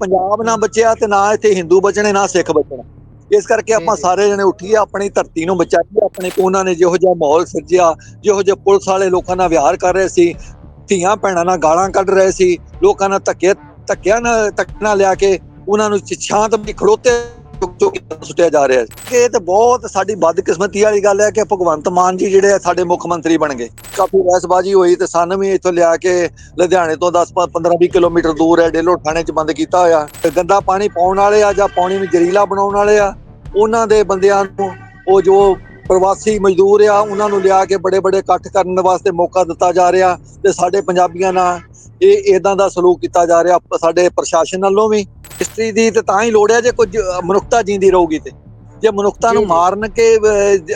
ਪੰਜਾਬ ਨਾ ਬਚਿਆ ਤੇ ਨਾ ਇੱਥੇ ਹਿੰਦੂ ਬਚਣੇ ਨਾ ਸਿੱਖ ਬਚਣਾ ਇਸ ਕਰਕੇ ਆਪਾਂ। ਸਾਰੇ ਜਣੇ ਉੱਠੀਏ ਆਪਣੀ ਧਰਤੀ ਨੂੰ ਬਚਾਈਏ ਆਪਣੇ ਉਹਨਾਂ ਨੇ ਜਿਹੋ ਜਿਹਾ ਮਾਹੌਲ ਸਿਰਜਿਆ ਜਿਹੋ ਜਿਹੇ ਪੁਲਿਸ ਵਾਲੇ ਲੋਕਾਂ ਨਾਲ ਵਿਹਾਰ ਕਰ ਰਹੇ ਸੀ ਧੀਆਂ ਭੈਣਾਂ ਨਾਲ ਗਾਲਾਂ ਕੱਢ ਰਹੇ ਸੀ ਲੋਕਾਂ ਨਾਲ ਧੱਕੇ ਧੱਕਿਆਂ ਨਾਲ ਧੱਕਣਾ ਲਿਆ ਕੇ ਉਹਨਾਂ ਨੂੰ ਸ਼ਾਂਤ ਵੀ ਖੜੋਤੇ ਚੁੱਕ ਚੁੱਕ ਕੇ ਸੁੱਟਿਆ ਜਾ ਰਿਹਾ ਹੈ ਇਹ ਤਾਂ ਬਹੁਤ ਸਾਡੀ ਬਦਕਿਸਮਤੀ ਵਾਲੀ ਗੱਲ ਹੈ ਕਿ ਭਗਵੰਤ ਮਾਨ ਜੀ ਜਿਹੜੇ ਸਾਡੇ ਮੁੱਖ ਮੰਤਰੀ ਬਣ ਗਏ। ਕਾਫੀ ਰੈਸਬਾਜੀ ਹੋਈ ਤੇ ਸਾਨੂੰ ਵੀ ਇੱਥੋਂ ਲਿਆ ਕੇ ਲੁਧਿਆਣੇ ਤੋਂ 10 15 20 ਕਿਲੋਮੀਟਰ ਦੂਰ ਹੈ, ਡੇਲੋ ਥਾਣੇ 'ਚ ਬੰਦ ਕੀਤਾ ਹੋਇਆ। ਗੰਦਾ ਪਾਣੀ ਪਾਉਣ ਵਾਲੇ ਆ ਜਾਂ ਪਾਣੀ ਨੂੰ ਜ਼ਹਿਰੀਲਾ ਬਣਾਉਣ ਵਾਲੇ ਆ, ਉਹਨਾਂ ਦੇ ਬੰਦਿਆਂ ਨੂੰ ਉਹ ਜੋ ਪ੍ਰਵਾਸੀ ਮਜ਼ਦੂਰ ਆ, ਉਹਨਾਂ ਨੂੰ ਲਿਆ ਕੇ ਬੜੇ ਬੜੇ ਇਕੱਠ ਕਰਨ ਵਾਸਤੇ ਮੌਕਾ ਦਿੱਤਾ ਜਾ ਰਿਹਾ ਤੇ ਸਾਡੇ ਪੰਜਾਬੀਆਂ ਨਾਲ ਇਹ ਇਦਾਂ ਦਾ ਸਲੂਕ ਕੀਤਾ ਜਾ ਰਿਹਾ, ਸਾਡੇ ਪ੍ਰਸ਼ਾਸਨ ਵੱਲੋਂ ਵੀ। ਹਿਸਟਰੀ ਦੀ ਤੇ ਤਾਂ ਹੀ ਲੋੜ ਹੈ ਜੇ ਕੁਝ ਮਨੁੱਖਤਾ ਜਿੰਦੀ ਰਹੂਗੀ ਤੇ ਜੇ ਮਨੁੱਖਤਾ ਨੂੰ। ਮਾਰਨ ਕੇ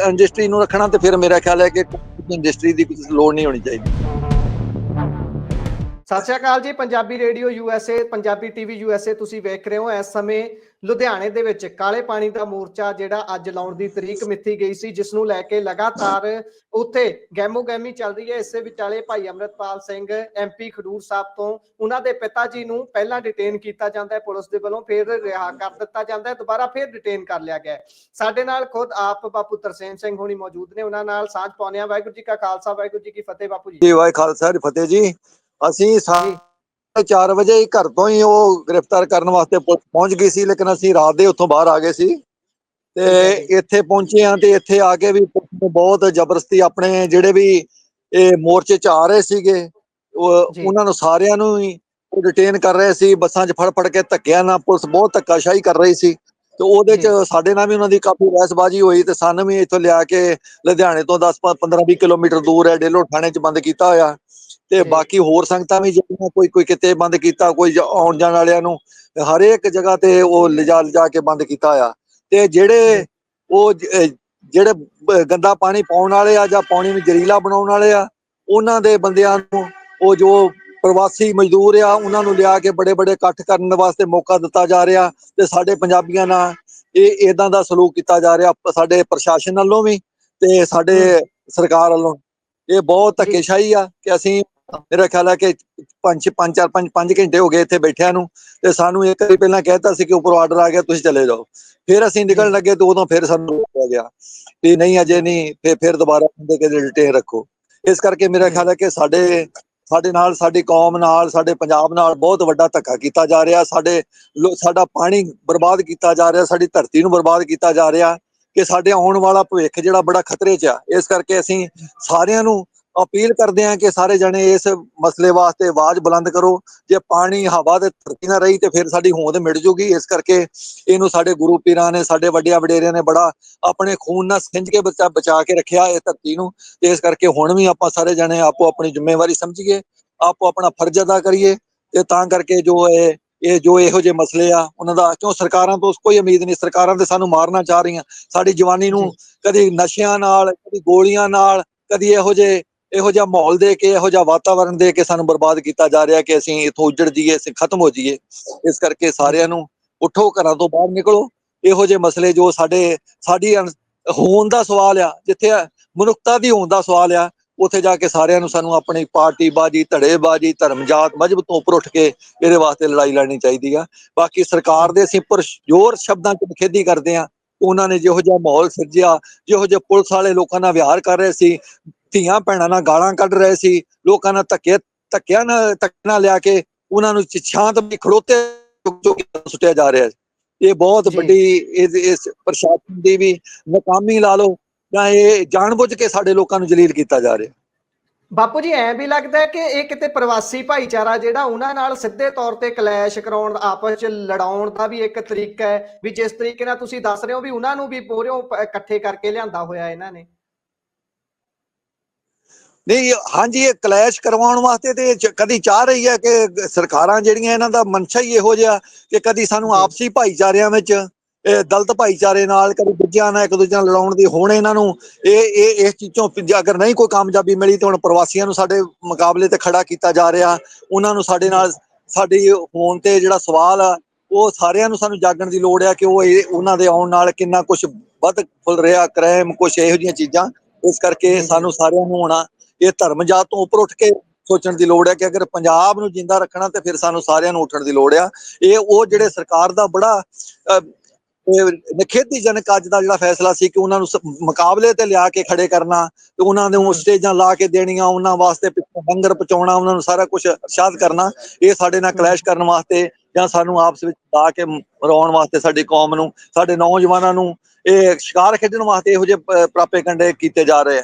ਇੰਡਸਟਰੀ ਨੂੰ ਰੱਖਣਾ ਤੇ ਫਿਰ ਮੇਰਾ ਖਿਆਲ ਹੈ ਕਿ ਇੰਡਸਟਰੀ ਦੀ ਕੋਈ ਲੋੜ ਨਹੀਂ ਹੋਣੀ ਚਾਹੀਦੀ ਸਤਿ ਸ਼੍ਰੀ ਅਕਾਲ ਜੀ, Punjabi radio USA Punjabi TV USA ਤੁਸੀਂ ਵੇਖ ਰਹੇ ਹੋ ਇਸ ਸਮੇਂ ਲੁਧਿਆਣੇ ਦੇ ਵਿੱਚ ਕਾਲੇ ਪਾਣੀ ਦਾ ਮੋਰਚਾ ਜਿਹੜਾ ਅੱਜ ਲਾਉਣ ਦੀ ਤਰੀਕ ਮਿੱਥੀ ਗਈ ਸੀ ਜਿਸ ਨੂੰ ਲੈ ਕੇ ਲਗਾਤਾਰ ਉੱਥੇ ਗੈਮੋ ਗੈਮੀ ਚੱਲ ਰਹੀ ਹੈ। ਇਸੇ ਵਿਚਾਲੇ ਭਾਈ ਅਮਰਤਪਾਲ ਸਿੰਘ ਐਮਪੀ ਖਡੂਰ ਸਾਹਿਬ ਤੋਂ ਉਹਨਾਂ ਦੇ ਪਿਤਾ ਜੀ ਨੂੰ ਪਹਿਲਾਂ ਡਿਟੇਨ ਕੀਤਾ ਜਾਂਦਾ ਹੈ, ਪੁਲਿਸ ਦੇ ਵੱਲੋਂ ਫਿਰ ਰਿਹਾ ਕਰ ਦਿੱਤਾ ਜਾਂਦਾ ਹੈ, ਦੁਬਾਰਾ ਫਿਰ ਡਿਟੇਨ ਕਰ ਲਿਆ ਗਿਆ ਸਾਡੇ ਨਾਲ ਖੁਦ ਆਪ ਬਾਪੂ ਤਰਸੇਮ ਸਿੰਘ ਹੋਣੀ ਮੌਜੂਦ ਨੇ, ਉਹਨਾਂ ਨਾਲ ਸਾਂਝ ਪਾਉਂਦੇ ਹਾਂ। ਵਾਹਿਗੁਰੂ ਜੀ ਕਾ ਖਾਲਸਾ, ਵਾਹਿਗੁਰੂ ਜੀ ਕੀ ਫਤਿਹ ਬਾਪੂ ਜੀ। ਜੀ ਵਾਹਿ ਖਾਲਸਾ ਜੀ ਫਤਿਹ ਜੀ। ਅਸੀਂ। ਸਾਢੇ ਚਾਰ ਵਜੇ ਹੀ ਘਰ ਤੋਂ ਹੀ ਉਹ ਗ੍ਰਿਫਤਾਰ ਕਰਨ ਵਾਸਤੇ ਪੁਲਿਸ ਪਹੁੰਚ ਗਈ ਸੀ ਲੇਕਿਨ ਅਸੀਂ ਰਾਤ ਦੇ ਉੱਥੋਂ ਬਾਹਰ ਆ ਗਏ ਸੀ ਤੇ। ਇੱਥੇ ਪਹੁੰਚੇ ਆ ਤੇ ਇੱਥੇ ਆ ਕੇ ਵੀ ਪੁਲਿਸ ਨੇ ਬਹੁਤ ਜ਼ਬਰਦਸਤੀ ਆਪਣੇ ਜਿਹੜੇ ਵੀ ਇਹ ਮੋਰਚੇ ਚ ਆ ਰਹੇ ਸੀਗੇ। ਉਹਨਾਂ ਨੂੰ ਸਾਰਿਆਂ ਨੂੰ ਹੀ ਡਿਟੇਨ ਕਰ ਰਹੇ ਸੀ ਬੱਸਾਂ 'ਚ ਫੜ ਫੜ ਕੇ ਧੱਕਿਆਂ ਨਾਲ ਪੁਲਿਸ ਬਹੁਤ ਧੱਕਾਸ਼ਾਹੀ ਕਰ ਰਹੀ ਸੀ ਤੇ ਉਹਦੇ 'ਚ ਸਾਡੇ ਨਾਲ ਵੀ ਉਹਨਾਂ ਦੀ ਕਾਫੀ ਬਹਿਸਬਾਜ਼ੀ ਹੋਈ ਤੇ ਸਾਨੂੰ ਵੀ ਇੱਥੋਂ ਲਿਆ ਕੇ ਲੁਧਿਆਣੇ ਤੋਂ 10 15 20 ਕਿਲੋਮੀਟਰ ਦੂਰ ਹੈ ਡੇਲੋ ਥਾਣੇ 'ਚ ਬੰਦ ਕੀਤਾ ਹੋਇਆ ਤੇ। ਬਾਕੀ ਹੋਰ ਸੰਗਤਾਂ ਵੀ ਜਿਹੜੀਆਂ ਕੋਈ ਕੋਈ ਕਿਤੇ ਬੰਦ ਕੀਤਾ ਕੋਈ ਆਉਣ ਜਾਣ ਵਾਲਿਆਂ ਨੂੰ ਹਰੇਕ ਜਗ੍ਹਾ ਤੇ ਉਹ ਲਿਜਾ ਲਿਜਾ ਕੇ ਬੰਦ ਕੀਤਾ ਹੋਇਆ ਤੇ ਜਿਹੜੇ। ਉਹ ਜਿਹੜੇ ਗੰਦਾ ਪਾਣੀ ਪਾਉਣ ਵਾਲੇ ਆ ਜਾਂ ਪਾਣੀ ਨੂੰ ਜ਼ਹਿਰੀਲਾ ਬਣਾਉਣ ਵਾਲੇ ਆ ਉਹਨਾਂ ਦੇ ਬੰਦਿਆਂ ਨੂੰ ਉਹ ਜੋ ਪ੍ਰਵਾਸੀ ਮਜ਼ਦੂਰ ਆ ਉਹਨਾਂ ਨੂੰ ਲਿਆ ਕੇ ਬੜੇ ਬੜੇ ਇਕੱਠ ਕਰਨ ਵਾਸਤੇ ਮੌਕਾ ਦਿੱਤਾ ਜਾ ਰਿਹਾ ਤੇ ਸਾਡੇ ਪੰਜਾਬੀਆਂ ਨਾਲ ਇਹ ਇਦਾਂ ਦਾ ਸਲੂਕ ਕੀਤਾ ਜਾ ਰਿਹਾ ਸਾਡੇ ਪ੍ਰਸ਼ਾਸਨ ਵੱਲੋਂ ਵੀ ਤੇ ਸਾਡੇ ਸਰਕਾਰ ਵੱਲੋਂ ਇਹ ਬਹੁਤ। ਧੱਕੇਸ਼ਾਹੀ ਆ ਕਿ ਅਸੀਂ ਮੇਰਾ ਖਿਆਲ ਹੈ ਕਿ ਪੰਜ ਪੰਜ ਚਾਰ ਪੰਜ ਪੰਜ ਘੰਟੇ ਹੋ ਗਏ ਇੱਥੇ ਬੈਠਿਆਂ ਨੂੰ ਤੇ ਸਾਨੂੰ ਇੱਕ ਵਾਰੀ ਪਹਿਲਾਂ ਕਹਿਤਾ ਸੀ ਕਿ ਉੱਪਰੋਂ ਆਰਡਰ ਆ ਗਿਆ ਤੁਸੀਂ ਚਲੇ ਜਾਓ ਫਿਰ ਅਸੀਂ ਨਿਕਲਣ। ਲੱਗੇ ਤੇ ਉਦੋਂ ਫਿਰ ਸਾਨੂੰ ਰੋਕਿਆ ਗਿਆ ਵੀ ਨਹੀਂ ਅਜੇ ਨਹੀਂ ਫਿਰ ਫਿਰ ਦੁਬਾਰਾ ਕਹਿੰਦੇ ਕਿ ਡਿਟੇਨ ਰੱਖੋ ਇਸ ਕਰਕੇ ਮੇਰਾ। ਖਿਆਲ ਹੈ ਕਿ ਸਾਡੇ ਸਾਡੇ ਨਾਲ ਸਾਡੀ ਕੌਮ ਨਾਲ ਸਾਡੇ ਪੰਜਾਬ ਨਾਲ ਬਹੁਤ ਵੱਡਾ ਧੱਕਾ ਕੀਤਾ ਜਾ ਰਿਹਾ ਸਾਡੇ ਸਾਡਾ ਪਾਣੀ ਬਰਬਾਦ ਕੀਤਾ ਜਾ ਰਿਹਾ ਸਾਡੀ ਧਰਤੀ ਨੂੰ ਬਰਬਾਦ ਕੀਤਾ ਜਾ ਰਿਹਾ ਕਿ ਸਾਡੇ ਆਉਣ ਵਾਲਾ ਭਵਿੱਖ ਜਿਹੜਾ ਬੜਾ ਖਤਰੇ 'ਚ ਆ ਇਸ ਕਰਕੇ ਅਸੀਂ ਸਾਰਿਆਂ ਨੂੰ ਅਪੀਲ ਕਰਦੇ ਹਾਂ ਕਿ ਸਾਰੇ ਜਣੇ ਇਸ ਮਸਲੇ ਵਾਸਤੇ ਆਵਾਜ਼ ਬੁਲੰਦ ਕਰੋ। ਜੇ ਪਾਣੀ ਹਵਾ ਤੇ ਧਰਤੀ ਨਾਲ ਰਹੀ ਤੇ ਫਿਰ ਸਾਡੀ ਹੋਂਦ ਮਿਟ ਜੂਗੀ। ਇਸ ਕਰਕੇ ਇਹਨੂੰ ਸਾਡੇ ਗੁਰੂ ਪੀਰਾਂ ਨੇ ਸਾਡੇ ਵੱਡਿਆਂ ਵਡੇਰਿਆਂ ਨੇ ਬੜਾ ਆਪਣੇ ਖੂਨ ਨਾਲ ਸਿੰਜ ਕੇ ਬਚਾ ਬਚਾ ਕੇ ਰੱਖਿਆ ਇਸ ਧਰਤੀ ਨੂੰ। ਤੇ ਇਸ ਕਰਕੇ ਹੁਣ ਵੀ ਆਪਾਂ ਸਾਰੇ ਜਣੇ ਆਪੋ ਆਪਣੀ ਜ਼ਿੰਮੇਵਾਰੀ ਸਮਝੀਏ ਆਪੋ ਆਪਣਾ ਫਰਜ਼ ਅਦਾ ਕਰੀਏ ਤੇ ਤਾਂ ਕਰਕੇ ਜੋ ਇਹ ਇਹ ਜੋ ਇਹੋ ਜਿਹੇ ਮਸਲੇ ਆ ਉਹਨਾਂ ਦਾ ਕਿਉਂ ਸਰਕਾਰਾਂ ਤੋਂ ਕੋਈ ਉਮੀਦ ਨਹੀਂ ਸਰਕਾਰਾਂ ਤੇ ਸਾਨੂੰ ਮਾਰਨਾ ਚਾਹ ਰਹੀਆਂ। ਸਾਡੀ ਜਵਾਨੀ ਨੂੰ ਕਦੀ ਨਸ਼ਿਆਂ ਨਾਲ ਕਦੀ ਗੋਲੀਆਂ ਨਾਲ ਕਦੀ ਇਹੋ ਜਿਹੇ ਇਹੋ ਜਿਹਾ ਮਾਹੌਲ ਦੇ ਕੇ, ਇਹੋ ਜਿਹਾ ਵਾਤਾਵਰਣ ਦੇ ਕੇ ਸਾਨੂੰ ਬਰਬਾਦ ਕੀਤਾ ਜਾ ਰਿਹਾ ਕਿ ਅਸੀਂ ਇਥੋਂ ਉੱਜੜ ਜਾਈਏ, ਅਸੀਂ ਖਤਮ ਹੋ ਜਾਈਏ। ਇਸ ਕਰਕੇ ਸਾਰਿਆਂ ਨੂੰ ਉੱਠੋ, ਘਰਾਂ ਤੋਂ ਬਾਹਰ ਨਿਕਲੋ। ਇਹੋ ਜਿਹੇ ਮਸਲੇ ਜੋ ਸਾਡੇ, ਸਾਡੀ ਅਣ- ਦਾ ਸਵਾਲ ਆ, ਜਿੱਥੇ ਮਨੁੱਖਤਾ ਦੀ ਹੋਂਦ ਦਾ ਸਵਾਲ ਆ, ਉੱਥੇ ਜਾ ਕੇ ਸਾਰਿਆਂ ਨੂੰ ਸਾਨੂੰ ਆਪਣੀ ਪਾਰਟੀ ਬਾਜੀ ਧੜੇਬਾਜੀ ਧਰਮ ਜਾਤ ਮਜਬ ਤੋਂ ਉੱਪਰ ਉੱਠ ਕੇ ਇਹਦੇ ਵਾਸਤੇ ਲੜਾਈ ਲੜਨੀ ਚਾਹੀਦੀ ਆ। ਬਾਕੀ ਸਰਕਾਰ ਦੇ ਅਸੀਂ ਪੁਰਜੋਰ ਸ਼ਬਦਾਂ 'ਚ ਖੇਦੀ ਕਰਦੇ ਆ। ਉਹਨਾਂ ਨੇ ਜਿਹੋ ਜਿਹਾ ਮਾਹੌਲ ਸਿਰਜਿਆ, ਜਿਹੋ ਜਿਹੇ ਪੁਲਿਸ ਵਾਲੇ ਲੋਕਾਂ ਨਾਲ ਵਿਹਾਰ ਕਰ ਰਹੇ ਸੀ ਧੀਆਂ ਭੈਣਾਂ ਨਾਲ ਗਾਲਾਂ ਕੱਢ ਰਹੇ ਸੀ ਲੋਕਾਂ ਨਾਲ ਧੱਕੇ ਧੱਕਿਆਂ ਨਾਲ ਧੱਕਣਾ ਲਿਆ ਕੇ ਉਹਨਾਂ ਨੂੰ ਸ਼ਾਂਤ ਵੀ ਖੜੋਤੇ ਸੁੱਟਿਆ ਜਾ ਰਿਹਾ ਹੈ ਇਹ ਬਹੁਤ। ਵੱਡੀ ਇਸ ਪ੍ਰਸ਼ਾਸਨ ਦੀ ਵੀ ਨਾਕਾਮੀ ਲਾ ਲਓ ਜਾਂ ਇਹ ਜਾਣਬੁੱਝ ਕੇ ਸਾਡੇ ਲੋਕਾਂ ਨੂੰ ਜਲੀਲ ਕੀਤਾ ਜਾ ਰਿਹਾ। ਬਾਪੂ ਜੀ ਐ ਵੀ ਲੱਗਦਾ ਹੈ ਕਿ ਇਹ ਕਿਤੇ ਪ੍ਰਵਾਸੀ ਭਾਈਚਾਰਾ ਜਿਹੜਾ ਉਹਨਾਂ ਨਾਲ ਸਿੱਧੇ ਤੌਰ ਤੇ ਕਲੈਸ਼ ਕਰਾਉਣ ਦਾ ਆਪਸ ਚ ਲੜਾਉਣ ਦਾ ਵੀ ਇੱਕ ਤਰੀਕਾ ਹੈ ਵੀ ਜਿਸ ਤਰੀਕੇ ਨਾਲ ਤੁਸੀਂ ਦੱਸ ਰਹੇ ਹੋ ਵੀ ਉਹਨਾਂ ਨੂੰ ਵੀ ਪੂਰਿਓ ਇਕੱਠੇ ਕਰਕੇ ਲਿਆਂਦਾ ਹੋਇਆ ਇਹਨਾਂ ਨੇ। ਨਹੀਂ ਹਾਂਜੀ ਇਹ ਕਲੈਸ਼ ਕਰਵਾਉਣ ਵਾਸਤੇ ਤੇ ਕਦੀ ਚਾਹ ਰਹੀ ਹੈ ਕਿ ਸਰਕਾਰਾਂ ਜਿਹੜੀਆਂ ਇਹਨਾਂ ਦਾ ਮਨਸ਼ਾ ਹੀ ਇਹੋ ਜਿਹਾ ਕਿ ਕਦੀ ਸਾਨੂੰ। ਆਪਸੀ ਭਾਈਚਾਰਿਆਂ ਵਿੱਚ ਇਹ ਦਲਤ ਭਾਈਚਾਰੇ ਨਾਲ ਕਦੀ ਦੂਜਿਆਂ ਨਾਲ ਇੱਕ ਦੂਜੇ ਨਾਲ ਲੜਾਉਣ ਦੀ ਹੁਣ ਇਹਨਾਂ ਨੂੰ ਇਹ ਇਹ ਇਸ ਚੀਜ਼ੋਂ ਅਗਰ ਨਹੀਂ ਕੋਈ ਕਾਮਯਾਬੀ ਮਿਲੀ ਤੇ ਹੁਣ ਪ੍ਰਵਾਸੀਆਂ ਨੂੰ ਸਾਡੇ ਮੁਕਾਬਲੇ ਤੇ ਖੜਾ ਕੀਤਾ ਜਾ ਰਿਹਾ ਉਹਨਾਂ ਨੂੰ ਸਾਡੇ ਨਾਲ ਸਾਡੀ ਹੋਣ ਤੇ ਜਿਹੜਾ ਸਵਾਲ ਆ ਉਹ ਸਾਰਿਆਂ ਨੂੰ ਸਾਨੂੰ ਜਾਗਣ ਦੀ ਲੋੜ ਆ ਕਿ ਉਹ ਉਹਨਾਂ ਦੇ ਆਉਣ ਨਾਲ ਕਿੰਨਾ ਕੁਝ ਵੱਧ ਫੁੱਲ ਰਿਹਾ ਕ੍ਰਾਈਮ ਕੁਝ ਇਹੋ ਜਿਹੀਆਂ ਚੀਜ਼ਾਂ ਇਸ ਕਰਕੇ। ਸਾਨੂੰ ਸਾਰਿਆਂ ਨੂੰ ਹੋਣਾ ਇਹ ਧਰਮ ਜਾਤ ਤੋਂ ਉੱਪਰ ਉੱਠ ਕੇ ਸੋਚਣ ਦੀ ਲੋੜ ਹੈ ਕਿ ਅਗਰ ਪੰਜਾਬ ਨੂੰ ਜਿੰਦਾ ਰੱਖਣਾ ਤੇ ਫਿਰ ਸਾਨੂੰ ਸਾਰਿਆਂ ਨੂੰ ਉੱਠਣ ਦੀ ਲੋੜ ਆ। ਇਹ ਉਹ ਜਿਹੜੇ ਸਰਕਾਰ ਦਾ ਬੜਾ ਨਿਖੇਧੀਜਨਕ ਅੱਜ ਦਾ ਜਿਹੜਾ ਫੈਸਲਾ ਸੀ ਕਿ ਉਹਨਾਂ ਨੂੰ ਮੁਕਾਬਲੇ ਤੇ ਲਿਆ ਕੇ ਖੜੇ ਕਰਨਾ ਤੇ ਉਹਨਾਂ ਨੂੰ ਸਟੇਜਾਂ ਲਾ ਕੇ ਦੇਣੀਆਂ ਉਹਨਾਂ ਵਾਸਤੇ ਪਿੱਛੋਂ ਲੰਗਰ ਪਹੁੰਚਾਉਣਾ ਉਹਨਾਂ ਨੂੰ ਸਾਰਾ ਕੁਝ ਅਰਸ਼ਾਦ ਕਰਨਾ ਇਹ ਸਾਡੇ ਨਾਲ ਕਲੈਸ਼ ਕਰਨ ਵਾਸਤੇ ਜਾਂ ਸਾਨੂੰ ਆਪਸ ਵਿੱਚ ਲਾ ਕੇ ਮਰਾਉਣ ਵਾਸਤੇ ਸਾਡੀ ਕੌਮ ਨੂੰ ਸਾਡੇ ਨੌਜਵਾਨਾਂ ਨੂੰ ਇਹ ਸ਼ਿਕਾਰ ਖੇਡਣ ਵਾਸਤੇ ਇਹੋ ਜਿਹੇ ਪ੍ਰਾਪੇ ਕੰਡੇ ਕੀਤੇ ਜਾ ਰਹੇ ਆ।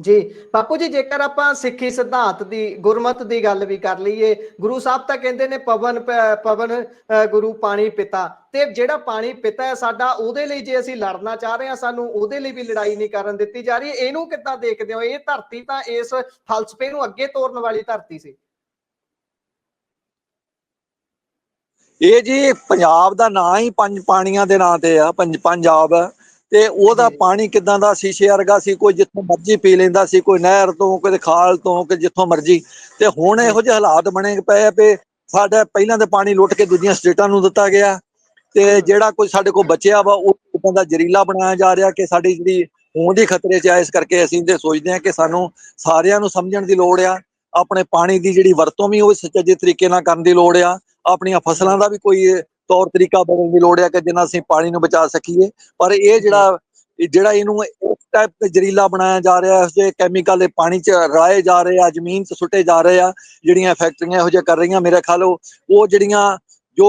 ਜੀ, ਬਾਪੂ ਜੀ, ਜੇਕਰ ਆਪਾਂ ਸਿੱਖੀ ਸਿਧਾਂਤ ਦੀ, ਗੁਰਮਤ ਦੀ ਗੱਲ ਵੀ ਕਰ ਲਈਏ, ਗੁਰੂ ਸਾਹਿਬ ਤਾਂ ਕਹਿੰਦੇ ਨੇ ਪਵਨ ਪਵਨ ਗੁਰੂ ਪਾਣੀ ਪਿਤਾ। ਤੇ ਜਿਹੜਾ ਪਾਣੀ ਪਿਤਾ ਹੈ ਸਾਡਾ, ਉਹਦੇ ਲਈ ਜੇ ਅਸੀਂ ਲੜਨਾ ਚਾਹ ਰਹੇ ਹਾਂ, ਸਾਨੂੰ ਉਹਦੇ ਲਈ ਵੀ ਲੜਾਈ ਨਹੀਂ ਕਰਨ ਦਿੱਤੀ ਜਾ ਰਹੀ। ਇਹਨੂੰ ਕਿੱਦਾਂ ਦੇਖਦੇ ਹੋ? ਇਹ ਧਰਤੀ ਤਾਂ ਇਸ ਫਲਸਫੇ ਨੂੰ ਅੱਗੇ ਤੋਰਨ ਵਾਲੀ ਧਰਤੀ ਸੀ। ਇਹ ਜੀ ਪੰਜਾਬ ਦਾ ਨਾਂ ਹੀ ਪੰਜ ਪਾਣੀਆਂ ਦੇ ਨਾਂ ਤੇ ਆ, ਪੰਜ, ਪੰਜਾਬ। ਤੇ ਉਹਦਾ। ਪਾਣੀ ਕਿਦਾਂ ਦਾ ਸ਼ੀਸ਼ੇ ਵਰਗਾ ਸੀ ਕੋਈ ਜਿੱਥੋਂ ਮਰਜ਼ੀ ਪੀ ਲੈਂਦਾ ਸੀ ਕੋਈ ਨਹਿਰ ਤੋਂ ਕੋਈ ਖਾਲ ਤੋਂ ਕਿ ਜਿੱਥੋਂ ਮਰਜ਼ੀ ਤੇ ਹੁਣ। ਇਹੋ ਜਿਹੇ ਹਾਲਾਤ ਬਣੇ ਪਏ ਆ ਵੀ ਸਾਡਾ ਪਹਿਲਾਂ ਤੇ ਪਾਣੀ ਲੁੱਟ ਕੇ ਦੂਜੀਆਂ ਸਟੇਟਾਂ ਨੂੰ ਦਿੱਤਾ ਗਿਆ ਤੇ ਜਿਹੜਾ ਕੋਈ ਸਾਡੇ ਕੋਲ ਬਚਿਆ ਵਾ ਉਹ ਉਦਾਂ ਦਾ ਜ਼ਰੀਲਾ ਬਣਾਇਆ ਜਾ ਰਿਹਾ ਕਿ ਸਾਡੀ ਜਿਹੜੀ ਹੋਂਦ ਹੀ ਖਤਰੇ 'ਚ ਆ ਇਸ ਕਰਕੇ ਅਸੀਂ ਤੇ ਸੋਚਦੇ ਹਾਂ ਕਿ ਸਾਨੂੰ ਸਾਰਿਆਂ ਨੂੰ ਸਮਝਣ ਦੀ ਲੋੜ ਆ ਆਪਣੇ ਪਾਣੀ ਦੀ ਜਿਹੜੀ ਵਰਤੋਂ ਵੀ ਉਹ ਸੁਚੱਜੇ ਤਰੀਕੇ ਨਾਲ ਕਰਨ ਦੀ ਲੋੜ ਆ ਆਪਣੀਆਂ ਫਸਲਾਂ ਦਾ ਵੀ ਕੋਈ ਤੌਰ ਤਰੀਕਾ ਬਦਲਣ ਦੀ ਲੋੜ ਆ ਕਿ ਜਿੰਨਾ ਅਸੀਂ ਪਾਣੀ ਨੂੰ ਬਚਾ ਸਕੀਏ ਪਰ ਇਹ ਜਿਹੜਾ ਜਿਹੜਾ ਇਹਨੂੰ ਇਸ ਟਾਈਪ ਤੇ ਜ਼ਰੀਲਾ ਬਣਾਇਆ ਜਾ ਰਿਹਾ ਹੈ ਜੇ ਕੈਮੀਕਲ ਇਹ ਪਾਣੀ 'ਚ ਰਾਏ ਜਾ ਰਹੇ ਆ ਜ਼ਮੀਨ 'ਚ ਸੁੱਟੇ ਜਾ ਰਹੇ ਆ ਜਿਹੜੀਆਂ ਫੈਕਟਰੀਆਂ ਇਹੋ ਜਿਹਾ ਕਰ ਰਹੀਆਂ ਮੇਰੇ ਖਿਆਲ ਉਹ ਜਿਹੜੀਆਂ ਜੋ